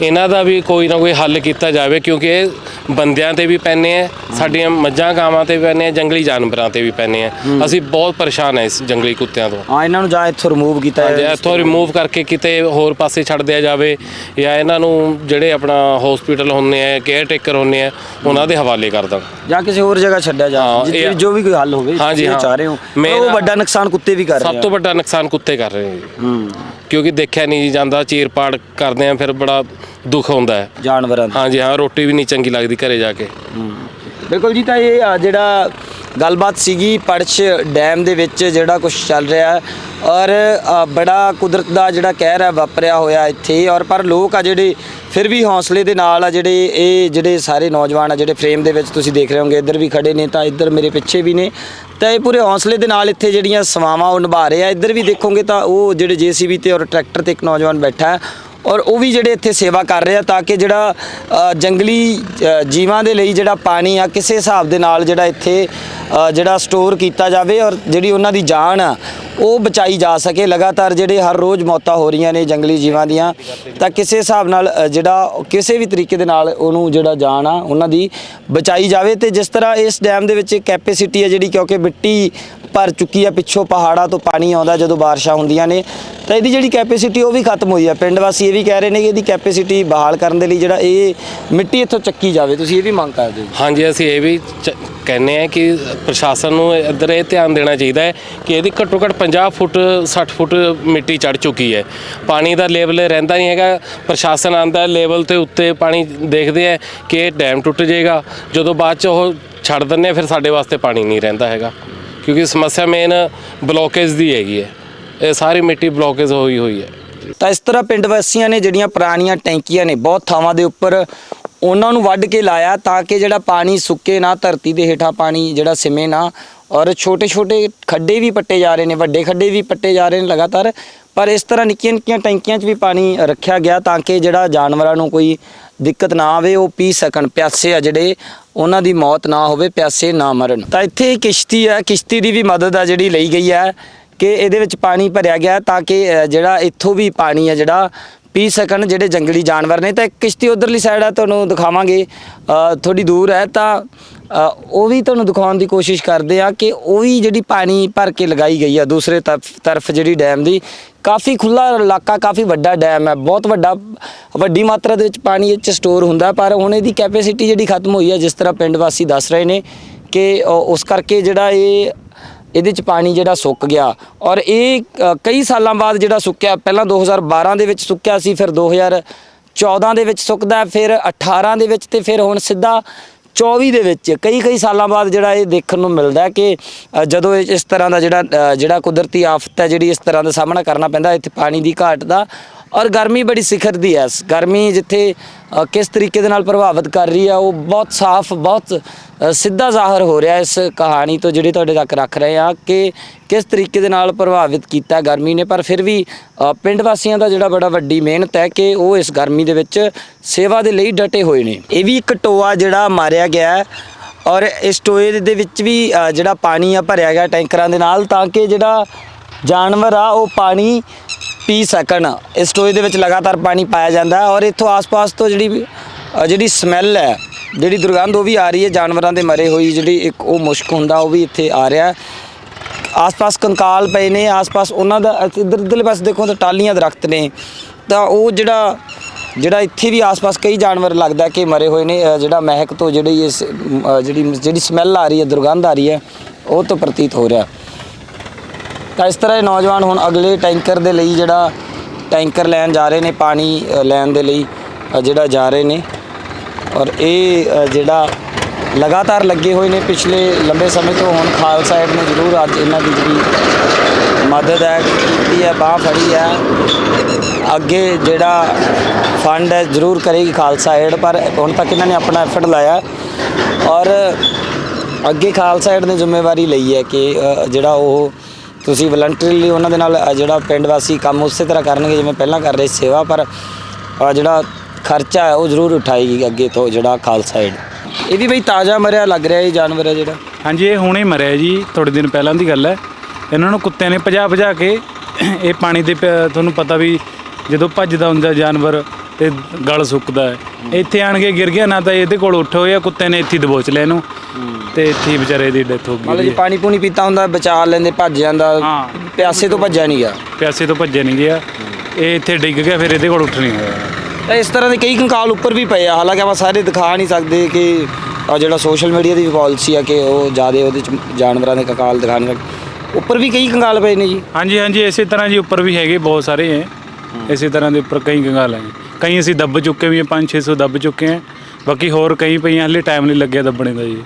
ਇਹਨਾਂ ਦਾ ਵੀ ਕੋਈ ਨਾ ਕੋਈ ਹੱਲ ਕੀਤਾ ਜਾਵੇ ਕਿਉਂਕਿ ਇਹ ਬੰਦਿਆਂ ਤੇ ਵੀ ਪੈਨੇ ਆ ਸਾਡੀਆਂ ਮੱਝਾਂ ਗਾਵਾਂ ਤੇ ਵੀ ਪੈਨੇ ਆ ਜੰਗਲੀ ਜਾਨਵਰਾਂ ਤੇ ਵੀ ਪੈਨੇ ਆ। ਅਸੀਂ ਬਹੁਤ ਪਰੇਸ਼ਾਨ ਹੈ ਇਸ ਜੰਗਲੀ ਕੁੱਤਿਆਂ ਤੋਂ। ਹਾਂ ਇਹਨਾਂ ਨੂੰ ਜਾਂ ਇੱਥੋਂ ਰਿਮੂਵ ਕੀਤਾ ਜੇ ਜਾਏ ਇੱਥੋਂ ਰਿਮੂਵ ਕਰਕੇ ਕਿਤੇ ਹੋਰ ਪਾਸੇ ਛੱਡ ਦਿਆ ਜਾਵੇ ਜਾਂ ਇਹਨਾਂ ਨੂੰ ਜਿਹੜੇ ਆਪਣਾ ਹਸਪੀਟਲ ਹੁੰਦੇ ਆ ਕੇਅਰ ਟੇਕਰ ਹੁੰਦੇ ਆ ਉਹਨਾਂ ਦੇ ਹਵਾਲੇ ਕਰ ਦੇਣ। ਜਾਂ ਕਿਸੇ ਹੋਰ ਜਗ੍ਹਾ ਛੱਡਿਆ ਜਾ ਹਾਂ, ਜਿੱਥੇ ਇਹ- ਵੀ ਜੋ ਵੀ ਕੋਈ ਹੱਲ ਹੋਵੇ ਹਾਂਜੀ, ਹਾਂ। ਚਾਹ ਰਹੇ ਹੋ। ਪਰ ਉਹ ਵੱਡਾ ਨੁਕਸਾਨ ਕੁੱਤੇ ਵੀ ਕਰ ਰਹੇ ਸਭ ਤੋਂ ਵੱਡਾ ਨੁਕਸਾਨ ਕੁੱਤੇ ਕਰ ਰਹੇ ਨੇ ਹੂੰ। ਕਿਉਂਕਿ ਦੇਖਿਆ ਨਹੀਂ ਜਾਂਦਾ ਚੀਰ ਪਾੜ ਕਰਦੇ ਆ ਫਿਰ ਬੜਾ ਦੁੱਖ ਹੁੰਦਾ ਹੈ। ਜਾਨਵਰਾਂ ਦਾ ਹਾਂਜੀ ਹਾਂ ਰੋਟੀ ਵੀ ਨਹੀਂ ਚੰਗੀ ਲੱਗਦੀ ਘਰੇ ਜਾ ਕੇ। ਬਿਲਕੁਲ ਜੀ ਤਾਂ ਇਹ ਆ ਜਿਹੜਾ ਗੱਲਬਾਤ ਸੀਗੀ ਪੜਛ ਡੈਮ ਦੇ ਵਿੱਚ ਜਿਹੜਾ ਕੁਝ ਚੱਲ ਰਿਹਾ ਹੈ। ਔਰ ਬੜਾ ਕੁਦਰਤ ਦਾ ਜਿਹੜਾ ਕਹਿਰ ਹੈ ਵਾਪਰਿਆ ਹੋਇਆ ਇੱਥੇ। ਔਰ ਪਰ ਲੋਕ ਆ ਜਿਹੜੇ, ਫਿਰ ਵੀ ਹੌਸਲੇ ਦੇ ਨਾਲ ਆ ਜਿਹੜੇ, ਇਹ ਜਿਹੜੇ ਸਾਰੇ ਨੌਜਵਾਨ ਆ ਜਿਹੜੇ ਫਰੇਮ ਦੇ ਵਿੱਚ ਤੁਸੀਂ ਦੇਖ ਰਹੇ ਹੋਗੇ, ਇੱਧਰ ਵੀ ਖੜੇ ਨੇ ਤਾਂ ਇੱਧਰ ਮੇਰੇ ਪਿੱਛੇ ਵੀ ਨੇ। ਤਾਂ ਇਹ ਪੂਰੇ ਹੌਸਲੇ ਦੇ ਨਾਲ ਇੱਥੇ ਜਿਹੜੀਆਂ ਸੇਵਾਵਾਂ ਉਹ ਨਿਭਾ ਰਹੇ ਆ। ਇੱਧਰ ਵੀ ਦੇਖੋਗੇ ਤਾਂ ਉਹ ਜਿਹੜੇ ਜੀਸੀਬੀ ਤੇ ਔਰ ਟਰੈਕਟਰ ਤੇ ਇੱਕ ਨੌਜਵਾਨ ਬੈਠਾ ਹੈ ਔਰ ਉਹ ਵੀ ਜਿਹੜੇ ਇੱਥੇ ਸੇਵਾ ਕਰ ਰਹੇ ਆ ਤਾਂ ਕਿ ਜਿਹੜਾ ਜੰਗਲੀ ਜੀਵਾਂ ਦੇ ਲਈ ਜਿਹੜਾ ਪਾਣੀ ਆ ਕਿਸੇ ਹਿਸਾਬ ਦੇ ਨਾਲ ਜਿਹੜਾ ਇੱਥੇ ਜਿਹੜਾ ਸਟੋਰ ਕੀਤਾ ਜਾਵੇ ਔਰ ਜਿਹੜੀ ਉਹਨਾਂ ਦੀ ਜਾਨ ਆ, ਉਹ ਬਚਾਈ ਜਾ ਸਕੇ। ਲਗਾਤਾਰ ਜਿਹੜੇ ਹਰ ਰੋਜ਼ ਮੌਤਾਂ ਹੋ ਰਹੀਆਂ ਨੇ ਜੰਗਲੀ ਜੀਵਾਂ ਦੀਆਂ, ਤਾਂ ਕਿਸੇ ਹਿਸਾਬ ਨਾਲ ਜਿਹੜਾ ਕਿਸੇ ਵੀ ਤਰੀਕੇ ਦੇ ਨਾਲ ਉਹਨੂੰ ਜਿਹੜਾ ਜਾਨ ਆ, ਉਹਨਾਂ ਦੀ ਬਚਾਈ ਜਾਵੇ। ਤੇ ਜਿਸ ਤਰ੍ਹਾਂ ਇਸ ਡੈਮ ਦੇ ਵਿੱਚ ਕੈਪੈਸਿਟੀ ਆ ਜਿਹੜੀ ਕਿਉਂਕਿ ਮਿੱਟੀ ਭਰ ਚੁੱਕੀ ਆ, ਪਿੱਛੋਂ ਪਹਾੜਾਂ ਤੋਂ ਪਾਣੀ ਆਉਂਦਾ ਜਦੋਂ ਬਾਰਿਸ਼ਾਂ ਹੁੰਦੀਆਂ ਨੇ ਤਾਂ ਇਹਦੀ ਜਿਹੜੀ ਕੈਪੈਸਿਟੀ ਉਹ ਵੀ ਖਤਮ ਹੋਈ ਆ। ਪਿੰਡ ਵਾਸੀ ਇਹ ਵੀ ਕਹਿ ਰਹੇ ਨੇ ਕਿ ਇਹਦੀ ਕੈਪੈਸਿਟੀ ਬਹਾਲ ਕਰਨ ਦੇ ਲਈ ਜਿਹੜਾ ਇਹ ਮਿੱਟੀ ਇੱਥੋਂ ਚੱਕੀ ਜਾਵੇ। ਤੁਸੀਂ ਇਹ ਵੀ ਮੰਗ ਕਰਦੇ ਹੋ ਹਾਂਜੀ, ਅਸੀਂ ਇਹ ਵੀ ਚ- ਕਹਿੰਦੇ ਆ ਕਿ ਪ੍ਰਸ਼ਾਸਨ ਨੂੰ ਇੱਧਰ ਇਹ ਧਿਆਨ ਦੇਣਾ ਚਾਹੀਦਾ ਹੈ ਕਿ ਇਹਦੀ ਘੱਟੋ ਘੱਟ 50 ਫੁੱਟ 60 ਫੁੱਟ ਮਿੱਟੀ ਚੜ ਚੁੱਕੀ ਹੈ। ਪਾਣੀ ਦਾ ਲੈਵਲ ਰਹਿੰਦਾ ਨਹੀਂ ਹੈਗਾ। ਪ੍ਰਸ਼ਾਸਨ ਆਂਦਾ ਲੈਵਲ ਤੇ ਉੱਤੇ ਪਾਣੀ ਦੇਖਦੇ ਆ ਕਿ ਇਹ ਡੈਮ ਟੁੱਟ ਜਾਏਗਾ। ਜਦੋਂ ਬਾਅਦ ਚ ਉਹ ਛੱਡ ਦਿੰਦੇ ਆ, ਫਿਰ ਸਾਡੇ ਵਾਸਤੇ ਪਾਣੀ ਨਹੀਂ ਰਹਿੰਦਾ ਹੈਗਾ। ਕਿਉਂਕਿ ਸਮੱਸਿਆ ਮੇਨ ਬਲੋਕੇਜ ਦੀ ਹੈਗੀ ਹੈ। ਇਹ ਸਾਰੀ ਮਿੱਟੀ ਬਲੋਕੇਜ ਹੋਈ ਹੋਈ ਹੈ। ਤਾਂ ਇਸ ਤਰ੍ਹਾਂ ਪਿੰਡ ਵਾਸੀਆਂ ਨੇ ਜਿਹੜੀਆਂ ਪੁਰਾਣੀਆਂ ਟੈਂਕੀਆਂ ਨੇ ਬਹੁਤ ਥਾਵਾਂ ਦੇ ਉੱਪਰ ਉਹਨਾਂ ਨੂੰ ਵੱਢ ਕੇ ਲਾਇਆ ਤਾਂ ਕਿ ਜਿਹੜਾ ਪਾਣੀ ਸੁੱਕੇ ਨਾ, ਧਰਤੀ ਦੇ ਹੇਠਾਂ ਪਾਣੀ ਜਿਹੜਾ ਸਿਮੇ ਨਾ, ਔਰ ਛੋਟੇ ਛੋਟੇ ਖੱਡੇ ਵੀ ਪੱਟੇ ਜਾ ਰਹੇ ਨੇ, ਵੱਡੇ ਖੱਡੇ ਵੀ ਪੱਟੇ ਜਾ ਰਹੇ ਨੇ ਲਗਾਤਾਰ, ਪਰ ਇਸ ਤਰ੍ਹਾਂ ਨਿੱਕੀਆਂ ਨਿੱਕੀਆਂ ਟੈਂਕੀਆਂ 'ਚ ਵੀ ਪਾਣੀ ਰੱਖਿਆ ਗਿਆ ਤਾਂ ਕਿ ਜਿਹੜਾ ਜਾਨਵਰਾਂ ਨੂੰ ਕੋਈ ਦਿੱਕਤ ਨਾ ਆਵੇ, ਉਹ ਪੀ ਸਕਣ। ਪਿਆਸੇ ਆ ਜਿਹੜੇ, ਉਹਨਾਂ ਦੀ ਮੌਤ ਨਾ ਹੋਵੇ, ਪਿਆਸੇ ਨਾ ਮਰਨ। ਤਾਂ ਇੱਥੇ ਕਿਸ਼ਤੀ ਹੈ, ਕਿਸ਼ਤੀ ਦੀ ਵੀ ਮਦਦ ਆ ਜਿਹੜੀ ਲਈ ਗਈ ਹੈ। ਕਿ ਇਹਦੇ ਵਿੱਚ ਪਾਣੀ ਭਰਿਆ ਗਿਆ ਤਾਂ ਕਿ ਜਿਹੜਾ ਇੱਥੋਂ ਵੀ ਪਾਣੀ ਹੈ ਜਿਹੜਾ ਪੀ ਸਕਣ ਜਿਹੜੇ ਜੰਗਲੀ ਜਾਨਵਰ ਨੇ। ਤਾਂ ਕਿਸ਼ਤੀ ਉਧਰਲੀ ਸਾਈਡ ਆ, ਤੁਹਾਨੂੰ ਦਿਖਾਵਾਂਗੇ। ਥੋੜੀ ਦੂਰ ਹੈ ਤਾਂ ਉਹ ਵੀ ਤੁਹਾਨੂੰ ਦਿਖਾਉਣ ਦੀ ਕੋਸ਼ਿਸ਼ ਕਰਦੇ ਆ ਕਿ ਉਹ ਵੀ ਜਿਹੜੀ ਪਾਣੀ ਭਰ ਕੇ ਲਗਾਈ ਗਈ ਆ ਦੂਸਰੇ ਤਰਫ ਤਰਫ ਜਿਹੜੀ ਡੈਮ ਦੀ। ਕਾਫੀ ਖੁੱਲਾ ਇਲਾਕਾ, ਕਾਫੀ ਵੱਡਾ ਡੈਮ ਹੈ ਬਹੁਤ ਵੱਡਾ, ਵੱਡੀ ਮਾਤਰਾ ਦੇ ਵਿੱਚ ਪਾਣੀ ਇਹ ਚ ਸਟੋਰ ਹੁੰਦਾ, ਪਰ ਹੁਣ ਇਹਦੀ ਕੈਪੈਸਿਟੀ ਜਿਹੜੀ ਖਤਮ ਹੋਈ ਹੈ ਜਿਸ ਤਰ੍ਹਾਂ ਪਿੰਡ ਵਾਸੀ ਦੱਸ ਰਹੇ ਨੇ ਕਿ ਉਸ ਕਰਕੇ ਜਿਹੜਾ ਇਹ ਇਹਦੇ ਚ ਪਾਣੀ ਜਿਹੜਾ ਸੁੱਕ ਗਿਆ ਔਰ ਇਹ ਕਈ ਸਾਲਾਂ ਬਾਅਦ ਜਿਹੜਾ ਸੁੱਕਿਆ, ਪਹਿਲਾਂ 2012 ਦੇ ਵਿੱਚ ਸੁੱਕਿਆ ਸੀ, ਫਿਰ 2014 ਦੇ ਵਿੱਚ ਸੁੱਕਦਾ, ਫਿਰ 18 ਦੇ ਵਿੱਚ ਤੇ ਫਿਰ ਹੁਣ ਸਿੱਧਾ 24 ਦੇ ਵਿੱਚ। ਕਈ ਕਈ ਸਾਲਾਂ ਬਾਅਦ ਜਿਹੜਾ ਇਹ ਦੇਖਣ ਨੂੰ ਮਿਲਦਾ ਕਿ ਜਦੋਂ ਇਸ ਤਰ੍ਹਾਂ ਦਾ ਜਿਹੜਾ ਜਿਹੜਾ ਕੁਦਰਤੀ ਆਫਤ ਹੈ, ਜਿਹੜੀ ਇਸ ਤਰ੍ਹਾਂ ਦਾ ਸਾਹਮਣਾ ਕਰਨਾ ਪੈਂਦਾ, ਇੱਥੇ ਪਾਣੀ ਦੀ ਘਾਟ ਦਾ ਔਰ ਗਰਮੀ ਬੜੀ ਸਿਖਰ ਦੀ ਹੈ ਗਰਮੀ ਜਿੱਥੇ ਕਿਸ ਤਰੀਕੇ ਦੇ ਨਾਲ ਪ੍ਰਭਾਵਿਤ ਕਰ ਰਹੀ ਹੈ ਉਹ ਬਹੁਤ ਸਾਫ਼, ਬਹੁਤ ਸਿੱਧਾ ਜ਼ਾਹਰ ਹੋ ਰਿਹਾ ਇਸ ਕਹਾਣੀ ਤੋਂ ਜਿਹੜੀ ਤੁਹਾਡੇ ਤੱਕ ਰੱਖ ਰਹੇ ਆ ਕਿ ਕਿਸ ਤਰੀਕੇ ਦੇ ਨਾਲ ਪ੍ਰਭਾਵਿਤ ਕੀਤਾ ਗਰਮੀ ਨੇ। ਪਰ ਫਿਰ ਵੀ ਪਿੰਡ ਵਾਸੀਆਂ ਦਾ ਜਿਹੜਾ ਬੜਾ ਵੱਡੀ ਮਿਹਨਤ ਹੈ ਕਿ ਉਹ ਇਸ ਗਰਮੀ ਦੇ ਵਿੱਚ ਸੇਵਾ ਦੇ ਲਈ ਡਟੇ ਹੋਏ ਨੇ। ਇਹ ਵੀ ਇੱਕ ਟੋਆ ਜਿਹੜਾ ਮਾਰਿਆ ਗਿਆ ਹੈ ਔਰ ਇਸ ਟੋਏ ਦੇ ਵਿੱਚ ਵੀ ਜਿਹੜਾ ਪਾਣੀ ਆ ਭਰਿਆ ਗਿਆ ਟੈਂਕਰਾਂ ਦੇ ਨਾਲ ਤਾਂ ਕਿ ਜਿਹੜਾ ਜਾਨਵਰ ਆ ਉਹ ਪਾਣੀ ਪੀ ਸਕਣ ਇਸ ਟੋਏ ਦੇ ਵਿੱਚ ਲਗਾਤਾਰ ਪਾਣੀ ਪਾਇਆ ਜਾਂਦਾ ਹੈ ਔਰ ਇੱਥੋਂ ਆਸ-ਪਾਸ ਤੋਂ ਜਿਹੜੀ ਅ, ਜਿਹੜੀ ਸਮੈਲ ਹੈ ਜਿਹੜੀ ਦੁਰਗੰਧ ਉਹ ਵੀ ਆ ਰਹੀ ਹੈ ਜਾਨਵਰਾਂ ਦੇ ਮਰੇ ਹੋਈ ਜਿਹੜੀ ਇੱਕ ਉਹ ਮੁਸ਼ਕ ਹੁੰਦਾ ਉਹ ਵੀ ਇੱਥੇ ਆ ਰਿਹਾ ਹੈ। ਆਸ-ਪਾਸ ਕੰਕਾਲ ਪਏ ਨੇ ਆਸ-ਪਾਸ ਉਹਨਾਂ ਦਾ ਇੱਧਰ ਇੱਧਰਲੇ ਪਾਸੇ ਦੇਖੋ ਤਾਂ ਟਾਲੀਆਂ ਦਰਖਤ ਨੇ। ਤਾਂ ਉਹ ਜਿਹੜਾ ਜਿਹੜਾ ਇੱਥੇ ਵੀ ਆਸ-ਪਾਸ ਕਈ ਜਾਨਵਰ ਲੱਗਦਾ ਕਿ ਮਰੇ ਹੋਏ ਨੇ ਅ, ਜਿਹੜਾ ਮਹਿਕ ਤੋਂ ਜਿਹੜੀ ਇਸ ਅ, ਜਿਹੜੀ ਜਿਹੜੀ ਸਮੈਲ ਆ ਰਹੀ ਹੈ ਦੁਰਗੰਧ ਆ ਰਹੀ ਹੈ ਉਹ ਤੋਂ ਪ੍ਰਤੀਤ ਹੋ ਰਿਹਾ ਤਾਂ ਇਸ ਤਰ੍ਹਾਂ ਇਹ ਨੌਜਵਾਨ ਹੁਣ ਅਗਲੇ ਟੈਂਕਰ ਦੇ ਲਈ ਜਿਹੜਾ ਟੈਂਕਰ ਲੈਣ ਜਾ ਰਹੇ ਨੇ, ਪਾਣੀ ਲੈਣ ਦੇ ਲਈ ਜਿਹੜਾ ਜਾ ਰਹੇ ਨੇ। ਔਰ ਇਹ ਜਿਹੜਾ ਲਗਾਤਾਰ ਲੱਗੇ ਹੋਏ ਨੇ ਪਿਛਲੇ ਲੰਬੇ ਸਮੇਂ ਤੋਂ, ਹੁਣ ਖਾਲਸਾ ਏਡ ਨੇ ਜ਼ਰੂਰ ਅੱਜ ਇਹਨਾਂ ਦੀ ਜਿਹੜੀ ਮਦਦ ਹੈ, ਕੀਤੀ ਹੈ, ਬਾਹ ਫੜੀ ਹੈ। ਅੱਗੇ ਜਿਹੜਾ ਫੰਡ ਹੈ, ਜ਼ਰੂਰ ਕਰੇਗੀ ਖਾਲਸਾ ਏਡ ਪਰ ਹੁਣ ਤੱਕ ਇਹਨਾਂ ਨੇ ਆਪਣਾ ਐਫਰਟ ਲਾਇਆ ਔਰ ਅੱਗੇ ਖਾਲਸਾ ਏਡ ਨੇ ਜ਼ਿੰਮੇਵਾਰੀ ਲਈ ਹੈ ਕਿ ਜਿਹੜਾ ਉਹ ਤੁਸੀਂ ਵਲੰਟਰੀਲੀ ਉਹਨਾਂ ਦੇ ਨਾਲ ਅ, ਜਿਹੜਾ ਪਿੰਡ ਵਾਸੀ ਕੰਮ ਉਸੇ ਤਰ੍ਹਾਂ ਕਰਨਗੇ ਜਿਵੇਂ ਪਹਿਲਾਂ ਕਰ ਰਹੇ ਸੀ ਸੇਵਾ ਪਰ ਅ, ਜਿਹੜਾ ਖਰਚਾ ਹੈ ਉਹ ਜ਼ਰੂਰ ਉਠਾਏਗੀ ਅੱਗੇ ਤੋਂ ਜਿਹੜਾ ਖਾਲਸਾ ਏਡ ਇਹ ਵੀ ਬਈ ਤਾਜ਼ਾ ਮਰਿਆ ਲੱਗ ਰਿਹਾ ਇਹ ਜਾਨਵਰ ਹੈ ਜਿਹੜਾ। ਹਾਂਜੀ ਇਹ ਹੁਣੇ ਮਰਿਆ ਜੀ ਥੋੜੇ ਦਿਨ ਪਹਿਲਾਂ ਦੀ ਗੱਲ ਹੈ। ਇਹਨਾਂ ਨੂੰ ਕੁੱਤਿਆਂ ਨੇ ਭਜਾ ਭਜਾ ਕੇ ਇਹ ਪਾਣੀ ਦੇ ਪ- ਤੁਹਾਨੂੰ ਪਤਾ ਵੀ ਜਦੋਂ ਭੱਜਦਾ ਹੁੰਦਾ ਜਾਨਵਰ ਤੇ ਗਲ ਸੁੱਕਦਾ ਹੈ। ਇੱਥੇ ਆਣ ਕੇ ਗਿਰ ਗਿਆ ਨਾ ਤਾਂ ਇਹਦੇ ਕੋਲ ਉੱਠ ਹੋਇਆ ਕੁੱਤੇ ਨੇ ਇੱਥੇ ਦਬੋਚ ਲਿਆ ਇਹਨੂੰ। ਤੇ ਇੱਥੇ ਹੀ ਵਿਚਾਰੇ ਦੀ ਡੈਥ ਹੋ ਮਤਲਬ ਗਈ ਜੇ ਪਾਣੀ ਪੂਣੀ ਪੀਤਾ ਹੁੰਦਾ ਬਚਾ ਲੈਂਦੇ ਭੱਜ ਜਾਂਦਾ ਹਾਂ। ਪਿਆਸੇ ਤੋਂ ਭੱਜਿਆ ਨਹੀਂ ਗਿਆ। ਪਿਆਸੇ ਤੋਂ ਭੱਜਿਆ ਨਹੀਂ ਗਿਆ। ਇਹ ਇੱਥੇ ਡਿੱਗ ਗਿਆ ਫਿਰ ਇਹਦੇ ਕੋਲ ਉੱਠ ਨਹੀਂ ਹੋਇਆ। ਤਾਂ ਇਸ ਤਰ੍ਹਾਂ ਦੇ ਕਈ ਕੰਕਾਲ ਉੱਪਰ ਵੀ ਪਏ ਆ। ਹਾਲਾਂਕਿ ਆਪਾਂ ਸਾਰੇ ਦਿਖਾ ਨਹੀਂ ਸਕਦੇ ਕਿ ਆਹ ਜਿਹੜਾ ਸੋਸ਼ਲ ਮੀਡੀਆ ਦੀ ਪਾਲਿਸੀ ਆ ਕਿ ਉਹ ਜ਼ਿਆਦਾ ਉਹਦੇ ਚ ਜਾਨਵਰਾਂ ਦੇ ਕੰਕਾਲ ਦਿਖਾ ਨਹੀਂ ਸਕਦੇ ਉੱਪਰ ਵੀ ਕਈ ਕੰਕਾਲ ਪਏ ਨੇ ਜੀ। ਹਾਂਜੀ ਹਾਂਜੀ ਇਸੇ ਤਰ੍ਹਾਂ ਜੀ ਉੱਪਰ ਵੀ ਹੈਗੇ ਬਹੁਤ ਸਾਰੇ ਹੈ ਇਸੇ ਤਰ੍ਹਾਂ ਦੇ ਉੱਪਰ ਕਈ ਕੰਗਾਲ ਹੈ ਕਈ ਅਸੀਂ ਦੱਬ ਚੁੱਕੇ ਵੀ ਹਾਂ 5-600 ਦੱਬ ਚੁੱਕੇ ਹਾਂ ਬਾਕੀ ਹੋਰ ਕਈ ਪਈਆਂ ਹਲੇ ਟਾਈਮ ਨਹੀਂ ਲੱਗਿਆ ਦੱਬਣੇ ਦਾ ਜੀ।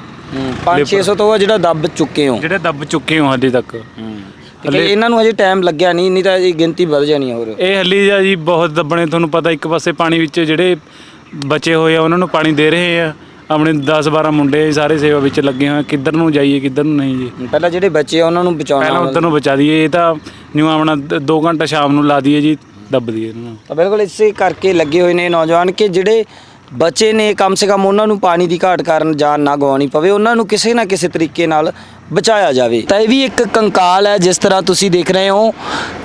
5-600 ਤੋਂ ਆ ਜਿਹੜਾ ਦੱਬ ਚੁੱਕੇ ਹੋ। ਜਿਹੜੇ ਦੱਬ ਚੁੱਕੇ ਹੋ ਹਜੇ ਤੱਕ। ਤੇ ਇਹਨਾਂ ਨੂੰ ਅਜੇ ਟਾਈਮ ਲੱਗਿਆ ਨਹੀਂ ਨਹੀਂ ਤਾਂ ਇਹ ਗਿਣਤੀ ਵੱਧ ਜਾਣੀ ਆ ਹੋਰ। ਇਹ ਹਲੀ ਜਾ ਜੀ ਬਹੁਤ ਦੱਬਣੇ ਤੁਹਾਨੂੰ ਪਤਾ ਇੱਕ ਪਾਸੇ ਪਾਣੀ ਵਿੱਚ ਜਿਹੜੇ ਬਚੇ ਹੋਏ ਆ ਉਹਨਾਂ ਨੂੰ ਪਾਣੀ ਦੇ ਰਹੇ ਆ। ਆਪਣੇ 10-12 ਮੁੰਡੇ ਸਾਰੇ ਸੇਵਾ ਵਿੱਚ ਲੱਗੇ ਹੋਏ ਆ। ਕਿੱਧਰ ਨੂੰ ਜਾਈਏ ਕਿੱਧਰ ਨੂੰ ਨਹੀਂ ਜੀ। ਪਹਿਲਾਂ ਜਿਹੜੇ ਬੱਚੇ ਆ ਉਹਨਾਂ ਨੂੰ ਬਚਾਉਣਾ ਪਹਿਲਾਂ ਉਧਰ ਨੂੰ ਬਚਾ ਦਈਏ। ਇਹ ਤਾਂ ਨਿਊ ਆਪਣਾ 2 ਘੰਟਾ ਸ਼ਾਮ ਨੂੰ ਲਾ ਦਈਏ ਜੀ। ਦੱਬਦੀ ਹੈ ਇਹਨਾਂ ਨੂੰ। ਤਾਂ ਬਿਲਕੁਲ ਇਸੇ ਕਰਕੇ ਲੱਗੇ ਹੋਏ ਨੇ ਨੌਜਵਾਨ ਕਿ ਜਿਹੜੇ ਬੱਚੇ ਨੇ ਕਮ ਸੇ ਕਮ ਉਹਨਾਂ ਨੂੰ ਪਾਣੀ ਦੀ ਘਾਟ ਕਾਰਨ ਜਾਨ ਨਾ ਗਵਾਉਣੀ ਪਵੇ ਉਹਨਾਂ ਨੂੰ ਕਿਸੇ ਨਾ ਕਿਸੇ ਤਰੀਕੇ ਨਾਲ ਬਚਾਇਆ ਜਾਵੇ। ਤਾਂ ਇਹ ਵੀ ਇੱਕ ਕੰਕਾਲ ਹੈ ਜਿਸ ਤਰ੍ਹਾਂ ਤੁਸੀਂ ਦੇਖ ਰਹੇ ਹੋ।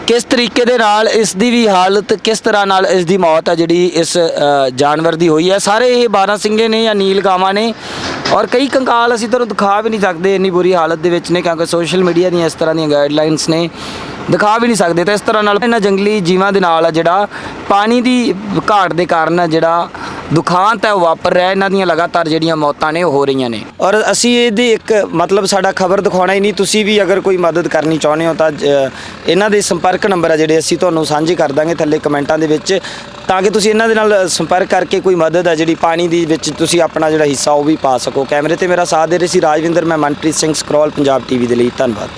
ਕਿਸ ਤਰੀਕੇ ਦੇ ਨਾਲ ਇਸ ਦੀ ਵੀ ਹਾਲਤ ਕਿਸ ਤਰ੍ਹਾਂ ਨਾਲ ਇਸ ਦੀ ਮੌਤ ਹੈ ਜਿਹੜੀ ਇਸ ਅ, ਜਾਨਵਰ ਦੀ ਹੋਈ ਹੈ। ਸਾਰੇ ਇਹ 12 ਸਿੰਘੇ ਨੇ ਜਾਂ ਨੀਲ ਗਾਵਾਂ ਨੇ। ਔਰ ਕਈ ਕੰਕਾਲ ਅਸੀਂ ਤੁਹਾਨੂੰ ਦਿਖਾ ਵੀ ਨਹੀਂ ਸਕਦੇ ਇੰਨੀ ਬੁਰੀ ਹਾਲਤ ਦੇ ਵਿੱਚ ਨੇ ਕਿਉਂਕਿ ਸੋਸ਼ਲ ਮੀਡੀਆ ਦੀਆਂ ਇਸ ਤਰ੍ਹਾਂ ਦੀਆਂ ਗਾਈਡਲਾਈਨਸ ਨੇ। ਦਿਖਾ ਵੀ ਨਹੀਂ ਸਕਦੇ। ਤਾਂ ਇਸ ਤਰ੍ਹਾਂ ਨਾਲ ਇਹਨਾਂ ਜੰਗਲੀ ਜੀਵਾਂ ਦੇ ਨਾਲ ਆ ਜਿਹੜਾ ਪਾਣੀ ਦੀ ਘਾਟ ਦੇ ਕਾਰਨ ਆ ਜਿਹੜਾ ਦੁਖਾਂਤ ਹੈ ਉਹ ਵਾਪਰ ਰਿਹਾ। ਇਹਨਾਂ ਦੀਆਂ ਲਗਾਤਾਰ ਜਿਹੜੀਆਂ ਮੌਤਾਂ ਨੇ ਉਹ ਹੋ ਰਹੀਆਂ ਨੇ। ਔਰ ਅਸੀਂ ਇਹਦੀ ਇੱਕ ਮਤਲਬ ਸਾਡਾ ਖਬਰ ਦਿਖਾਉਣਾ ਹੀ ਨਹੀਂ। ਤੁਸੀਂ ਵੀ ਅਗਰ ਕੋਈ ਮਦਦ ਕਰਨੀ ਚਾਹੁੰਦੇ ਹੋ ਤਾਂ ਇਹਨਾਂ ਦੇ ਸੰਪਰਕ ਨੰਬਰ ਆ ਜਿਹੜੇ ਅਸੀਂ ਤੁਹਾਨੂੰ ਸਾਂਝੇ ਕਰ ਦਾਂਗੇ ਥੱਲੇ ਕਮੈਂਟਾਂ ਦੇ ਵਿੱਚ। ਤਾਂ ਕਿ ਤੁਸੀਂ ਇਹਨਾਂ ਦੇ ਨਾਲ ਸੰਪਰਕ ਕਰਕੇ ਕੋਈ ਮਦਦ ਆ ਜਿਹੜੀ ਪਾਣੀ ਦੀ ਵਿੱਚ ਤੁਸੀਂ ਆਪਣਾ ਜਿਹੜਾ ਹਿੱਸਾ ਉਹ ਵੀ ਪਾ ਸਕੋ। ਕੈਮਰੇ ਤੇ ਮੇਰਾ ਸਾਥ ਦੇ ਰਹੇ ਸੀ ਰਾਜਵਿੰਦਰ। ਮੈਂ ਮਨਪ੍ਰੀਤ ਸਿੰਘ ਸਕਰੋਲ, ਪੰਜਾਬ ਟੀਵੀ ਦੇ ਲਈ। ਧੰਨਵਾਦ।